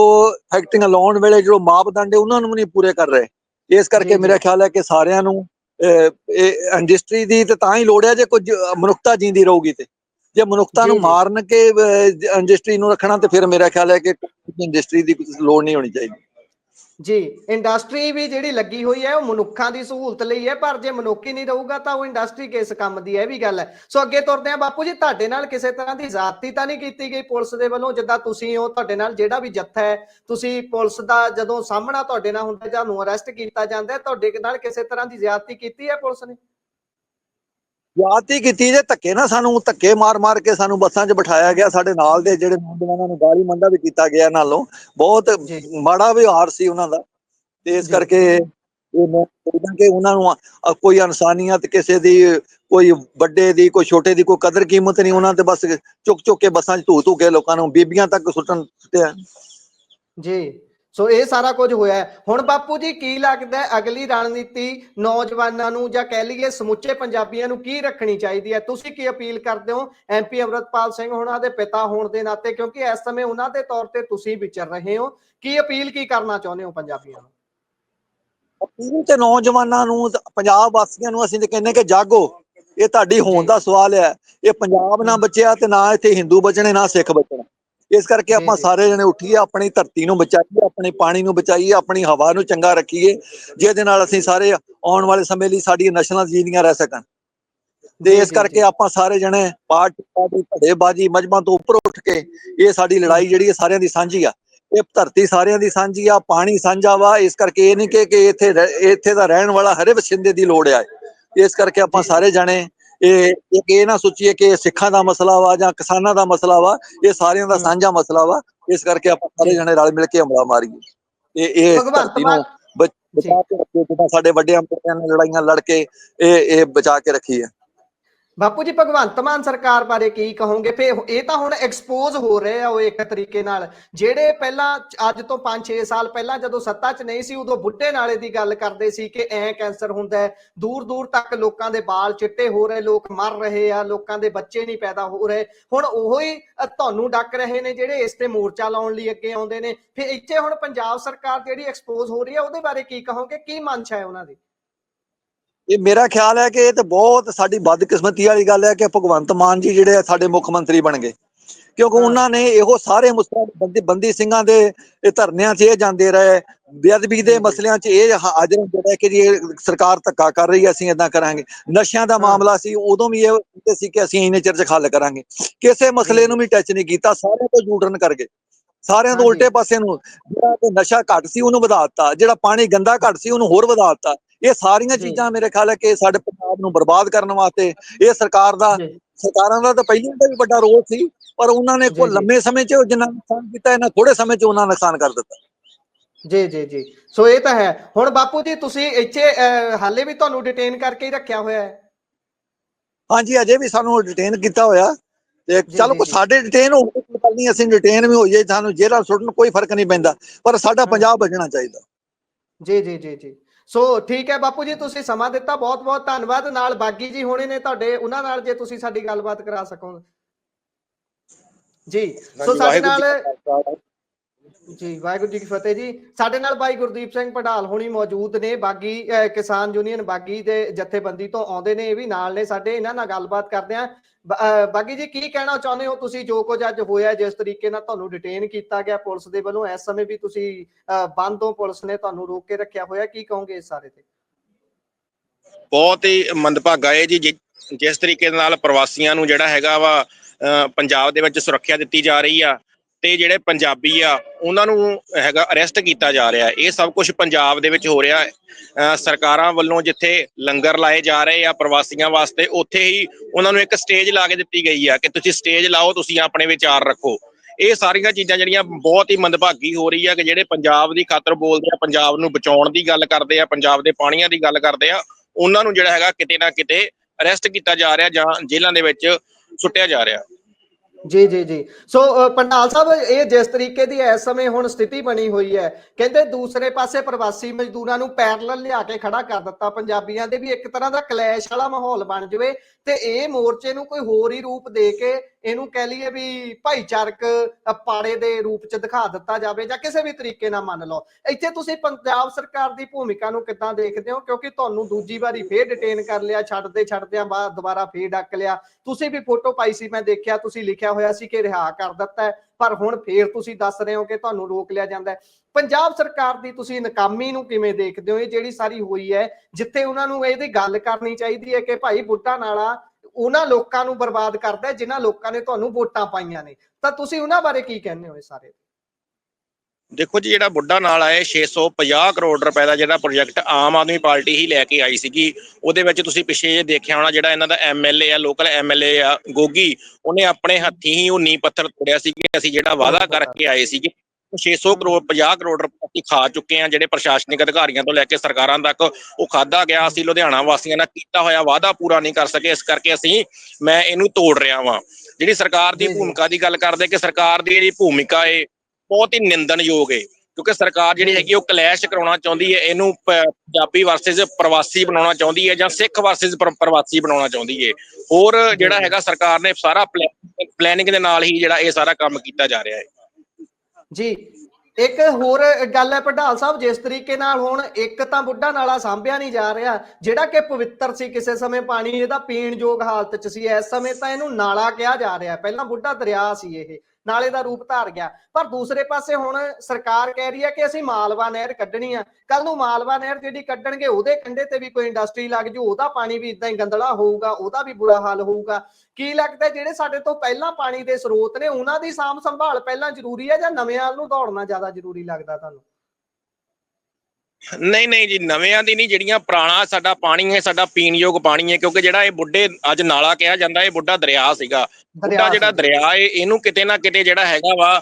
ਫੈਕਟਰੀਆਂ ਲਾਉਣ ਵੇਲੇ ਜੋ ਮਾਪਦੰਡ ਹੈ ਉਹਨਾਂ ਨੂੰ ਨਹੀਂ ਪੂਰੇ ਕਰ ਰਹੇ ਇਸ ਕਰਕੇ। ਮੇਰਾ ਖਿਆਲ ਹੈ ਕਿ ਸਾਰਿਆਂ ਨੂੰ ਇਹ ਇੰਡਸਟਰੀ ਦੀ ਤੇ ਤਾਂ ਹੀ ਲੋੜ ਹੈ ਜੇ ਕੁਝ ਮਨੁੱਖਤਾ ਜਿੰਦੀ ਰਹੂਗੀ ਤੇ ਜੇ ਮਨੁੱਖਤਾ ਨੂੰ। ਮਾਰਨ ਕੇ ਇੰਡਸਟਰੀ ਨੂੰ ਰੱਖਣਾ ਤੇ ਫਿਰ ਮੇਰਾ ਖਿਆਲ ਹੈ ਕਿ ਇੰਡਸਟਰੀ ਦੀ ਲੋੜ ਨਹੀਂ ਹੋਣੀ ਚਾਹੀਦੀ। ਜੀ ਇੰਡਸਟਰੀ ਵੀ ਜਿਹੜੀ ਲੱਗੀ ਹੋਈ ਹੈ, ਉਹ ਮਨੁੱਖਾਂ ਦੀ ਸਹੂਲਤ ਲਈ ਹੈ, ਪਰ ਜੇ ਮਨੁੱਖੀ ਹੀ ਨਹੀਂ ਰਹੂਗਾ, ਤਾਂ ਉਹ ਇੰਡਸਟਰੀ ਕਿਸ ਕੰਮ ਦੀ ਹੈ, ਇਹ ਵੀ ਗੱਲ ਹੈ। ਸੋ ਅੱਗੇ ਤੁਰਦੇ ਹਾਂ। ਬਾਪੂ ਜੀ, ਤੁਹਾਡੇ ਨਾਲ ਕਿਸੇ ਤਰ੍ਹਾਂ ਦੀ ਜ਼ਾਤੀ ਤਾਂ ਨਹੀਂ ਕੀਤੀ ਗਈ ਪੁਲਿਸ ਦੇ ਵੱਲੋਂ? ਜਿੱਦਾਂ ਤੁਸੀਂ ਹੋ ਤੁਹਾਡੇ ਨਾਲ ਜਿਹੜਾ ਵੀ ਜੱਥਾ ਹੈ, ਤੁਸੀਂ ਪੁਲਿਸ ਦਾ ਜਦੋਂ ਸਾਹਮਣਾ ਤੁਹਾਡੇ ਨਾਲ ਹੁੰਦਾ ਤੁਹਾਨੂੰ ਅਰੈਸਟ ਕੀਤਾ ਜਾਂਦਾ ਤੁਹਾਡੇ ਨਾਲ ਕਿਸੇ ਤਰ੍ਹਾਂ ਦੀ ਜ਼ਿਆਦਤੀ ਕੀਤੀ ਹੈ ਪੁਲਿਸ ਨੇ? ਯਾਤੀ ਕੀਤੀ ਜੇ ਧੱਕੇ ਨਾ ਸਾਨੂੰ ਧੱਕੇ ਮਾਰ ਮਾਰ ਕੇ ਸਾਨੂੰ ਬੱਸਾਂ 'ਚ ਬਿਠਾਇਆ ਗਿਆ ਸਾਡੇ ਨਾਲ ਦੇ ਜਿਹੜੇ ਨੌਜਵਾਨਾਂ ਨੂੰ ਗਾਲੀ ਮੰਦਾ ਵੀ ਕੀਤਾ ਗਿਆ ਨਾਲੋਂ ਬਹੁਤ। ਮਾੜਾ ਵਿਹਾਰ ਸੀ ਉਹਨਾਂ ਦਾ ਤੇ ਇਸ। ਕਰਕੇ ਇਹ ਮੈਂ ਸੋਚਦਾ ਕਿ ਉਹਨਾਂ ਨੂੰ ਕੋਈ ਇਨਸਾਨੀਅਤ ਕਿਸੇ ਦੀ ਕੋਈ ਵੱਡੇ ਦੀ ਕੋਈ ਛੋਟੇ ਦੀ ਕੋਈ ਕਦਰ ਕੀਮਤ ਨਹੀਂ ਉਹਨਾਂ ਤੇ ਬਸ ਚੁੱਕ ਚੁੱਕ ਕੇ ਬੱਸਾਂ 'ਚ ਧੂ ਧੂ ਕੇ ਲੋਕਾਂ ਨੂੰ ਬੀਬੀਆਂ ਤੱਕ ਸੁੱਟਣ ਸੁੱਟਿਆ ਜੀ ਸੋ ਇਹ ਸਾਰਾ ਕੁਝ ਹੋਇਆ ਹੁਣ ਬਾਪੂ ਜੀ, ਕੀ ਲੱਗਦਾ ਅਗਲੀ ਰਣਨੀਤੀ ਨੌਜਵਾਨਾਂ ਨੂੰ ਜਾਂ ਕਹਿ ਲਈਏ ਸਮੁੱਚੇ ਪੰਜਾਬੀਆਂ ਨੂੰ ਕੀ ਰੱਖਣੀ ਚਾਹੀਦੀ ਹੈ? ਤੁਸੀਂ ਕੀ ਅਪੀਲ ਕਰਦੇ ਹੋ? ਐਮਪੀ ਅਮਰਤਪਾਲ ਸਿੰਘ ਉਹਨਾਂ ਦੇ ਪਿਤਾ ਹੋਣ ਦੇ ਨਾਤੇ, ਕਿਉਂਕਿ ਇਸ ਸਮੇਂ ਉਹਨਾਂ ਦੇ ਤੌਰ ਤੇ ਤੁਸੀਂ ਵਿਚਰ ਰਹੇ ਹੋ। ਕੀ ਅਪੀਲ ਕੀ ਕਰਨਾ ਚਾਹੁੰਦੇ ਹੋ ਪੰਜਾਬੀਆਂ ਨੂੰ? ਅਪੀਲ ਤੇ ਨੌਜਵਾਨਾਂ ਨੂੰ, ਪੰਜਾਬ ਵਾਸੀਆਂ ਨੂੰ ਅਸੀਂ ਤੇ ਕਹਿੰਦੇ ਕਿ ਜਾਗੋ। ਇਹ ਤੁਹਾਡੀ ਹੋਣ ਦਾ ਸਵਾਲ ਹੈ। ਇਹ ਪੰਜਾਬ ਨਾ ਬਚਿਆ ਤੇ ਨਾ ਇੱਥੇ ਹਿੰਦੂ ਬਚਣੇ, ਨਾ ਸਿੱਖ ਬਚਣ। ਇਸ ਕਰਕੇ ਆਪਾਂ। ਸਾਰੇ ਜਣੇ ਉੱਠੀਏ ਆਪਣੀ ਧਰਤੀ ਨੂੰ ਬਚਾਈਏ ਆਪਣੇ ਪਾਣੀ ਨੂੰ ਬਚਾਈਏ ਆਪਣੀ ਹਵਾ ਨੂੰ ਚੰਗਾ ਰੱਖੀਏ ਜਿਹਦੇ ਨਾਲ ਅਸੀਂ ਸਾਰੇ ਆਉਣ ਵਾਲੇ ਸਮੇਂ ਲਈ ਸਾਡੀਆਂ ਨਸਲਾਂ ਜੀਦੀਆਂ ਰਹਿ ਸਕਣ ਤੇ ਇਸ ਕਰਕੇ। ਆਪਾਂ ਸਾਰੇ ਜਣੇ ਪਾਰਟੀ ਪਾਰਟੀ ਭੜੇਬਾਜੀ ਮਜਬਾਂ ਤੋਂ ਉੱਪਰ ਉੱਠ ਕੇ ਇਹ ਸਾਡੀ ਲੜਾਈ ਜਿਹੜੀ ਹੈ ਸਾਰਿਆਂ ਦੀ ਸਾਂਝੀ ਆ ਇਹ ਧਰਤੀ ਸਾਰਿਆਂ ਦੀ ਸਾਂਝੀ ਆ ਪਾਣੀ ਸਾਂਝਾ ਵਾ ਇਸ ਕਰਕੇ ਇਹ ਨਹੀਂ ਕਿ ਕਿ ਇੱਥੇ ਇੱਥੇ ਦਾ ਰਹਿਣ ਵਾਲਾ ਹਰੇ ਵਸਿੰਦੇ ਦੀ ਲੋੜ ਆ ਇਸ ਕਰਕੇ ਆਪਾਂ। ਸਾਰੇ ਜਣੇ ਇਹ ਇਹ ਨਾ ਸੋਚੀਏ ਕਿ ਸਿੱਖਾਂ ਦਾ ਮਸਲਾ ਵਾ ਜਾਂ ਕਿਸਾਨਾਂ ਦਾ ਮਸਲਾ ਵਾ ਇਹ ਸਾਰਿਆਂ ਦਾ। ਸਾਂਝਾ ਮਸਲਾ ਵਾ ਇਸ ਕਰਕੇ ਆਪਾਂ ਸਾਰੇ। ਜਣੇ ਰਲ ਮਿਲ ਕੇ ਹਮਲਾ ਮਾਰੀਏ ਇਹ ਇਹ ਧਰਤੀ ਨੂੰ ਬਚ- ਕੇ ਰੱਖੀਏ ਜਿੱਦਾਂ ਸਾਡੇ ਵੱਡੇ ਅੰਪਿਆਂ ਨੇ ਲੜਾਈਆਂ ਲੜ ਕੇ ਇਹ ਇਹ ਬਚਾ ਕੇ ਰੱਖੀ ਹੈ ਬਾਪੂ ਜੀ, ਭਗਵੰਤ ਮਾਨ ਸਰਕਾਰ ਬਾਰੇ ਕੀ ਕਹੋਗੇ? ਫੇ ਇਹ ਤਾਂ ਹੁਣ ਐਕਸਪੋਜ਼ ਹੋ ਰਹੇ ਆ ਉਹ ਇੱਕ ਤਰੀਕੇ ਨਾਲ। ਜਿਹੜੇ ਪਹਿਲਾਂ, ਅੱਜ ਤੋਂ 5-6 ਸਾਲ ਪਹਿਲਾਂ ਜਦੋਂ ਸੱਤਾ 'ਚ ਨਹੀਂ ਸੀ, ਉਦੋਂ ਬੁੱਢੇ ਨਾਲੇ ਦੀ ਗੱਲ ਕਰਦੇ ਸੀ ਕਿ ਐ ਕੈਂਸਰ ਹੁੰਦਾ ਹੈ। ਦੂਰ ਦੂਰ ਤੱਕ ਲੋਕਾਂ ਦੇ ਵਾਲ ਚਿੱਟੇ ਹੋ ਰਹੇ, ਲੋਕ ਮਰ ਰਹੇ ਆ, ਲੋਕਾਂ ਦੇ ਬੱਚੇ ਨਹੀਂ ਪੈਦਾ ਹੋ ਰਹੇ। ਹੁਣ ਉਹੋ ਹੀ ਤੁਹਾਨੂੰ ਡੱਕ ਰਹੇ ਨੇ ਜਿਹੜੇ ਇਸ ਤੇ ਮੋਰਚਾ ਲਾਉਣ ਲਈ ਅੱਗੇ ਆਉਂਦੇ ਨੇ। ਫਿਰ ਇੱਥੇ ਹੁਣ ਪੰਜਾਬ ਸਰਕਾਰ ਜਿਹੜੀ ਐਕਸਪੋਜ਼ ਹੋ ਰਹੀ ਹੈ, ਉਹਦੇ ਬਾਰੇ ਕੀ ਕਹੋਗੇ? ਕੀ ਮਨਸ਼ਾ ਹੈ ਉਹਨਾਂ ਦੀ? ਇਹ ਮੇਰਾ ਖਿਆਲ ਹੈ ਕਿ ਇਹ ਤੇ ਬਹੁਤ ਸਾਡੀ ਬਦਕਿਸਮਤੀ ਵਾਲੀ ਗੱਲ ਹੈ ਕਿ ਭਗਵੰਤ ਮਾਨ ਜੀ ਜਿਹੜੇ ਸਾਡੇ ਮੁੱਖ ਮੰਤਰੀ ਬਣ ਗਏ ਕਿਉਂਕਿ। ਉਹਨਾਂ ਨੇ ਇਹੋ ਸਾਰੇ ਮੁਸਲਿਮ ਬੰਦੀ ਬੰਦੀ ਸਿੰਘਾਂ ਦੇ ਇਹ ਧਰਨਿਆਂ 'ਚ ਇਹ ਜਾਂਦੇ ਰਹੇ ਬੇਅਦਬੀ ਦੇ। ਮਸਲਿਆਂ 'ਚ ਇਹ ਹਾਜ਼ਰ ਰਹੇ ਕਿ ਜੀ ਇਹ ਸਰਕਾਰ ਧੱਕਾ ਕਰ ਰਹੀ ਹੈ ਅਸੀਂ ਇਦਾਂ ਕਰਾਂਗੇ ਨਸ਼ਿਆਂ ਦਾ। ਮਾਮਲਾ ਸੀ ਉਦੋਂ ਵੀ ਇਹ ਕਹਿੰਦੇ ਸੀ ਕਿ ਅਸੀਂ ਇੰਨੇ ਚਿਰ 'ਚ ਹੱਲ ਕਰਾਂਗੇ ਕਿਸੇ ਮਸਲੇ। ਨੂੰ ਵੀ ਟੱਚ ਨਹੀਂ ਕੀਤਾ ਸਾਰਿਆਂ ਤੋਂ ਯੂਟਰਨ ਕਰ ਗਏ ਸਾਰਿਆਂ ਤੋਂ। ਉਲਟੇ ਪਾਸੇ ਨੂੰ ਜਿਹੜਾ ਨਸ਼ਾ ਘੱਟ ਸੀ ਉਹਨੂੰ ਵਧਾ ਦਿੱਤਾ ਜਿਹੜਾ ਪਾਣੀ ਗੰਦਾ ਘੱਟ ਸੀ ਉਹਨੂੰ ਹੋਰ ਵਧਾ ਦਿੱਤਾ ਇਹ ਸਾਰੀਆਂ। ਚੀਜ਼ਾਂ ਮੇਰੇ ਖਿਆਲ ਹੈ ਕਿ ਸਾਡੇ ਪੰਜਾਬ ਨੂੰ ਬਰਬਾਦ ਕਰਨ ਵਾਸਤੇ ਇਹ ਸਰਕਾਰ ਦਾ ਸਰਕਾਰਾਂ ਦਾ ਤਾਂ ਪਹਿਲਾਂ ਦਾ ਵੀ ਵੱਡਾ ਰੋਲ ਸੀ ਪਰ ਉਹਨਾਂ ਨੇ ਕੋਈ। ਲੰਮੇ ਸਮੇਂ 'ਚ ਜਿੰਨਾ ਨੁਕਸਾਨ ਕੀਤਾ ਇਹਨਾਂ ਥੋੜੇ ਸਮੇਂ 'ਚ ਉਹਨਾਂ ਨੁਕਸਾਨ ਕਰ ਦਿੱਤਾ ਜੀ ਜੀ ਜੀ ਸੋ ਇਹ ਤਾਂ ਹੈ ਹੁਣ ਬਾਪੂ ਜੀ ਤੁਸੀਂ ਇੱਥੇ ਹਾਲੇ ਵੀ ਤੁਹਾਨੂੰ ਡਿਟੇਨ ਕਰਕੇ ਹੀ ਰੱਖਿਆ ਹੋਇਆ ਹੈ ਹਾਂਜੀ ਅਜੇ ਵੀ ਸਾਨੂੰ ਡਿਟੇਨ ਕੀਤਾ ਹੋਇਆ ਤੇ ਚਲੋ ਕੋ। ਸਾਡੇ ਡਿਟੇਨ ਹੋ ਗਏ ਕੋਈ ਨਹੀਂ ਅਸੀਂ ਡਿਟੇਨ ਵੀ ਹੋਈਏ ਸਾਨੂੰ ਜੇਲ੍ਹਾਂ ਸੁੱਟਣ ਕੋਈ ਫ਼ਰਕ ਨਹੀਂ ਪੈਂਦਾ ਪਰ ਸਾਡਾ। ਪੰਜਾਬ ਬਚਣਾ ਚਾਹੀਦਾ ਜੀ ਜੀ ਜੀ ਜੀ ਸੋ ਠੀਕ ਹੈ ਬਾਪੂ ਜੀ ਤੁਸੀਂ ਸਮਾਂ ਦਿੱਤਾ ਬਹੁਤ ਬਹੁਤ ਧੰਨਵਾਦ। ਨਾਲ ਬਾਗੀ ਜੀ ਹੋਣੇ ਨੇ ਤੁਹਾਡੇ ਉਹਨਾਂ ਨਾਲ ਜੇ ਤੁਸੀਂ ਸਾਡੀ ਗੱਲਬਾਤ ਕਰਾ ਸਕੋ। ਜੀ ਸੋ ਸਾਡੇ ਨਾਲ ਜੀ ਵਾਹਿਗੁਰੂ ਜੀ ਕੀ ਫਤਿਹ ਜੀ। ਸਾਡੇ ਨਾਲ ਬਾਈ ਗੁਰਦੀਪ ਸਿੰਘ ਪੜਾਲ ਹੋਣੀ ਮੌਜੂਦ ਨੇ ਬਾਗੀ ਕਿਸਾਨ ਯੂਨੀਅਨ ਬਾਗੀ ਦੇ ਜਥੇਬੰਦੀ ਤੋਂ ਆਉਂਦੇ ਨੇ ਇਹ ਵੀ ਨਾਲ ਨੇ ਸਾਡੇ ਇਹਨਾਂ ਨਾਲ ਗੱਲਬਾਤ ਕਰਦੇ ਆ ਬਾਗੀ ਜੀ, ਕੀ ਕਹਿਣਾ ਚਾਹੁੰਦੇ ਹੋ ਤੁਸੀਂ? ਜੋ ਕੁਝ ਅੱਜ ਹੋਇਆ, ਜਿਸ ਤਰੀਕੇ ਨਾਲ ਤੁਹਾਨੂੰ ਡਿਟੇਨ ਕੀਤਾ ਗਿਆ ਪੁਲਿਸ ਦੇ ਵੱਲੋਂ, ਇਸ ਸਮੇਂ ਵੀ ਤੁਸੀਂ ਬੰਦ ਹੋ ਪੁਲਿਸ ਨੇ ਤੁਹਾਨੂੰ ਰੋਕ ਕੇ ਰੱਖਿਆ ਹੋਇਆ, ਕੀ ਕਹੋਗੇ ਇਸ ਸਾਰੇ ਤੇ? ਬਹੁਤ ਹੀ ਮੰਦਭਾਗਾ ਹੈ ਜੀ, ਜਿ- ਜਿਸ ਤਰੀਕੇ ਦੇ ਨਾਲ ਪ੍ਰਵਾਸੀਆਂ ਨੂੰ ਜਿਹੜਾ ਹੈਗਾ ਵਾ, ਅਹ, ਪੰਜਾਬ ਦੇ ਵਿੱਚ ਸੁਰੱਖਿਆ ਦਿੱਤੀ ਜਾ ਰਹੀ ਆ। ਤੇ ਜਿਹੜੇ ਪੰਜਾਬੀ ਆ, ਉਹਨਾਂ ਨੂੰ ਹੈਗਾ ਅਰੈਸਟ ਕੀਤਾ ਜਾ ਰਿਹਾ ਇਹ ਸਭ ਕੁਝ ਪੰਜਾਬ ਦੇ ਵਿੱਚ ਹੋ ਰਿਹਾ ਹੈ। ਸਰਕਾਰਾਂ ਵੱਲੋਂ ਜਿੱਥੇ ਲੰਗਰ ਲਾਏ ਜਾ ਰਹੇ ਆ ਪ੍ਰਵਾਸੀਆਂ ਵਾਸਤੇ, ਉੱਥੇ ਹੀ ਉਹਨਾਂ ਨੂੰ ਇੱਕ ਸਟੇਜ ਲਾ ਕੇ ਦਿੱਤੀ ਗਈ ਆ ਕਿ ਤੁਸੀਂ ਸਟੇਜ ਲਾਓ, ਤੁਸੀਂ ਆਪਣੇ ਵਿਚਾਰ ਰੱਖੋ। ਇਹ ਸਾਰੀਆਂ ਚੀਜ਼ਾਂ ਜਿਹੜੀਆਂ ਬਹੁਤ ਹੀ ਮੰਦਭਾਗੀ ਹੋ ਰਹੀ ਆ ਕਿ ਜਿਹੜੇ ਪੰਜਾਬ ਦੀ ਖਾਤਰ ਬੋਲਦੇ ਆ, ਪੰਜਾਬ ਨੂੰ ਬਚਾਉਣ ਦੀ ਗੱਲ ਕਰਦੇ ਆ, ਪੰਜਾਬ ਦੇ ਪਾਣੀਆਂ ਦੀ ਗੱਲ ਕਰਦੇ ਆ, ਉਹਨਾਂ ਨੂੰ ਜਿਹੜਾ ਹੈਗਾ ਕਿਤੇ ਨਾ ਕਿਤੇ ਅਰੈਸਟ ਕੀਤਾ ਜਾ ਰਿਹਾ ਜਾਂ ਜੇਲ੍ਹਾਂ ਦੇ ਵਿੱਚ ਸੁੱਟਿਆ ਜਾ ਰਿਹਾ। ਜੀ ਜੀ ਜੀ। ਸੋ ਪੰਡਾਲ ਸਾਹਿਬ, ਇਹ ਜਿਸ ਤਰੀਕੇ ਦੀ ਇਸ ਸਮੇਂ ਹੁਣ ਸਥਿਤੀ ਬਣੀ ਹੋਈ ਹੈ, ਕਹਿੰਦੇ ਦੂਸਰੇ ਪਾਸੇ ਪ੍ਰਵਾਸੀ ਮਜ਼ਦੂਰਾਂ ਨੂੰ ਪੈਰਲਲ ਲਿਆ ਕੇ ਖੜਾ ਕਰ ਦਿੱਤਾ। ਪੰਜਾਬੀਆਂ ਦੇ ਵੀ ਇੱਕ ਤਰ੍ਹਾਂ ਦਾ ਕਲੈਸ਼ ਵਾਲਾ ਮਾਹੌਲ ਬਣ ਜਾਵੇ ਤੇ ਇਹ ਮੋਰਚੇ ਨੂੰ ਕੋਈ ਹੋਰ ਹੀ ਰੂਪ ਦੇ ਕੇ ਇਹਨੂੰ ਕਹਿ ਲਈਏ ਵੀ ਭਾਈਚਾਰਕ ਪਾੜੇ ਦੇ ਰੂਪ ਚ ਦਿਖਾ ਦਿੱਤਾ ਜਾਵੇ ਜਾਂ ਕਿਸੇ ਵੀ ਤਰੀਕੇ ਨਾਲ ਮੰਨ ਲਓ। ਇੱਥੇ ਤੁਸੀਂ ਪੰਜਾਬ ਸਰਕਾਰ ਦੀ ਭੂਮਿਕਾ ਨੂੰ ਕਿੱਦਾਂ ਦੇਖਦੇ ਹੋ? ਕਿਉਂਕਿ ਤੁਹਾਨੂੰ ਦੂਜੀ ਵਾਰੀ ਫੇਰ ਡਿਟੇਨ ਕਰ ਲਿਆ, ਛੱਡਦੇ ਛੱਡਦਿਆਂ ਬਾਅਦ ਦੁਬਾਰਾ ਫੇਰ ਡੱਕ ਲਿਆ। ਤੁਸੀਂ ਵੀ ਫੋਟੋ ਪਾਈ ਸੀ, ਮੈਂ ਦੇਖਿਆ, ਤੁਸੀਂ ਲਿਖਿਆ ਹੋਇਆ ਸੀ ਕਿ ਰਿਹਾ ਕਰ ਦਿੱਤਾ ਹੈ, ਪਰ ਹੁਣ ਫੇਰ ਤੁਸੀਂ ਦੱਸ ਰਹੇ ਹੋ ਕਿ ਤੁਹਾਨੂੰ ਰੋਕ ਲਿਆ ਜਾਂਦਾ ਹੈ। ਪੰਜਾਬ ਸਰਕਾਰ ਦੀ ਤੁਸੀਂ ਨਕਾਮੀ ਨੂੰ ਕਿਵੇਂ ਦੇਖਦੇ ਹੋ? ਇਹ ਜਿਹੜੀ ਸਾਰੀ ਹੋਈ ਹੈ, ਜਿੱਥੇ ਉਹਨਾਂ ਨੂੰ ਇਹਦੀ ਗੱਲ ਕਰਨੀ ਚਾਹੀਦੀ ਹੈ ਕਿ ਭਾਈ ਬੁੱਢਾ ਨਾਲਾ ਉਹਨਾਂ ਲੋਕਾਂ ਨੂੰ ਬਰਬਾਦ ਕਰਦਾ ਜਿਨ੍ਹਾਂ ਲੋਕਾਂ ਨੇ ਤੁਹਾਨੂੰ ਵੋਟਾਂ ਪਾਈਆਂ ਨੇ। ਤਾਂ ਤੁਸੀਂ ਉਹਨਾਂ ਬਾਰੇ ਕੀ ਕਹਿੰਦੇ ਹੋ ਇਹ ਸਾਰੇ? ਦੇਖੋ ਜੀ ਜਿਹੜਾ ਬੁੱਢਾ ਨਾਲ ਆਏ 650 ਕਰੋੜ ਰੁਪਏ ਦਾ ਜਿਹੜਾ ਪ੍ਰੋਜੈਕਟ ਆਮ ਆਦਮੀ ਪਾਰਟੀ ਹੀ ਲੈ ਕੇ ਆਈ ਸੀਗੀ। ਉਹਦੇ ਵਿੱਚ ਤੁਸੀਂ ਪਿੱਛੇ ਜੇ ਦੇਖਿਆ ਹੋਣਾ ਜਿਹੜਾ ਇਹਨਾਂ ਦਾ ਐਮਐਲਏ ਆ ਲੋਕਲ ਐਮਐਲਏ ਆ ਗੋਗੀ ਉਹਨੇ ਆਪਣੇ ਹੱਥੀਂ ਹੀ ਉਹ ਨੀਂਹ ਪੱਥਰ ਤੋੜਿਆ ਸੀ ਕਿ ਅਸੀਂ ਜਿਹੜਾ ਵਾਅਦਾ ਕਰਕੇ ਆਏ ਸੀਗੇ। 600 ਕਰੋੜ 50 ਕਰੋੜ ਰੁਪਏ ਅਸੀਂ ਖਾ ਚੁੱਕੇ ਆ ਜਿਹੜੇ ਪ੍ਰਸ਼ਾਸਨਿਕ ਅਧਿਕਾਰੀਆਂ ਤੋਂ ਲੈ ਕੇ ਸਰਕਾਰਾਂ ਤੱਕ ਉਹ ਖਾਦਾ ਗਿਆ। ਅਸੀਂ ਲੁਧਿਆਣਾ ਵਾਸੀਆਂ ਨਾਲ ਕੀਤਾ ਹੋਇਆ ਵਾਅਦਾ ਪੂਰਾ ਨਹੀਂ ਕਰ ਸਕੇ। ਇਸ ਕਰਕੇ ਅਸੀਂ ਮੈਂ ਇਹਨੂੰ ਤੋੜ ਰਿਹਾ ਵਾਂ। ਜਿਹੜੀ ਸਰਕਾਰ ਦੀ। ਭੂਮਿਕਾ ਦੀ ਗੱਲ ਕਰਦੇ ਕਿ ਸਰਕਾਰ ਦੀ ਜਿਹੜੀ ਭੂਮਿਕਾ ਏ ਬਹੁਤ ਹੀ ਨਿੰਦਣਯੋਗ ਏ। ਕਿਉਂਕਿ ਸਰਕਾਰ ਜਿਹੜੀ ਹੈਗੀ ਉਹ ਕਲੈਸ਼ ਕਰਾਉਣਾ ਚਾਹੁੰਦੀ ਹੈ ਇਹਨੂੰ ਪੰਜਾਬੀ ਵਰਸਸ ਪ੍ਰਵਾਸੀ ਬਣਾਉਣਾ ਚਾਹੁੰਦੀ ਹੈ ਜਾਂ ਸਿੱਖ ਵਰਸਸ ਪ੍ਰਵਾਸੀ ਬਣਾਉਣਾ ਚਾਹੁੰਦੀ ਹੈ ਹੋਰ ਜਿਹੜਾ ਹੈਗਾ ਸਰਕਾਰ ਨੇ ਸਾਰਾ ਪਲੈਨਿੰਗ ਦੇ ਨਾਲ ਹੀ ਜਿਹੜਾ ਇਹ ਸਾਰਾ ਕੰਮ ਕੀਤਾ ਜਾ ਰਿਹਾ ਹੈ ਜੀ, ਇੱਕ ਹੋਰ ਗੱਲ ਹੈ ਪਢਾਲ ਸਾਹਿਬ, ਜਿਸ ਤਰੀਕੇ ਨਾਲ ਹੁਣ ਇੱਕ ਤਾਂ ਬੁੱਢਾ ਨਾਲਾ ਸਾਂਭਿਆ ਨਹੀਂ ਜਾ ਰਿਹਾ, ਜਿਹੜਾ ਕਿ ਪਵਿੱਤਰ ਸੀ ਕਿਸੇ ਸਮੇਂ ਪਾਣੀ, ਇਹਦਾ ਪੀਣ ਯੋਗ ਹਾਲਤ 'ਚ ਸੀ, ਇਸ ਸਮੇਂ ਤਾਂ ਇਹਨੂੰ ਨਾਲਾ ਕਿਹਾ ਜਾ ਰਿਹਾ, ਪਹਿਲਾਂ ਬੁੱਢਾ ਦਰਿਆ ਸੀ ਇਹ ਨਾਲੇ ਦਾ ਰੂਪ ਧਾਰ ਗਿਆ। ਪਰ ਦੂਸਰੇ ਪਾਸੇ ਹੁਣ ਸਰਕਾਰ ਕਹਿ ਰਹੀ ਹੈ ਕਿ ਅਸੀਂ ਮਾਲਵਾ ਨਹਿਰ ਕੱਢਣੀ ਆ। ਕੱਲ ਨੂੰ ਮਾਲਵਾ ਨਹਿਰ ਜਿਹੜੀ ਕੱਢਣਗੇ, ਉਹਦੇ ਕੰਢੇ ਤੇ ਵੀ ਕੋਈ ਇੰਡਸਟਰੀ ਲੱਗ ਜੂ, ਉਹਦਾ ਪਾਣੀ ਵੀ ਇਦਾਂ ਹੀ ਗੰਦਲਾ ਹੋਊਗਾ, ਉਹਦਾ ਵੀ ਬੁਰਾ ਹਾਲ ਹੋਊਗਾ। ਕੀ ਲੱਗਦਾ ਜਿਹੜੇ ਸਾਡੇ ਤੋਂ ਪਹਿਲਾਂ ਪਾਣੀ ਦੇ ਸਰੋਤ ਨੇ, ਉਹਨਾਂ ਦੀ ਸਾਂਭ ਸੰਭਾਲ ਪਹਿਲਾਂ ਜ਼ਰੂਰੀ ਹੈ ਜਾਂ ਨਵੇਂ ਵੱਲ ਨੂੰ ਦੌੜਨਾ ਜ਼ਿਆਦਾ ਜ਼ਰੂਰੀ ਲੱਗਦਾ ਤੁਹਾਨੂੰ? ਨਹੀਂ ਨਹੀਂ ਜੀ ਨਵਿਆਂ ਦੀ ਨਹੀਂ ਜਿਹੜੀਆਂ ਪੁਰਾਣਾ ਸਾਡਾ ਪਾਣੀ ਹੈ ਸਾਡਾ ਪੀਣਯੋਗ ਪਾਣੀ ਹੈ ਕਿਉਂਕਿ ਜਿਹੜਾ ਇਹ ਬੁੱਢੇ ਅੱਜ ਨਾਲਾ ਕਿਹਾ ਜਾਂਦਾ ਇਹ ਬੁੱਢਾ ਦਰਿਆ ਸੀਗਾ ਬੁੱਢਾ ਜਿਹੜਾ। ਦਰਿਆ ਏ ਇਹਨੂੰ ਕਿਤੇ ਨਾ ਕਿਤੇ ਜਿਹੜਾ ਹੈਗਾ ਵਾ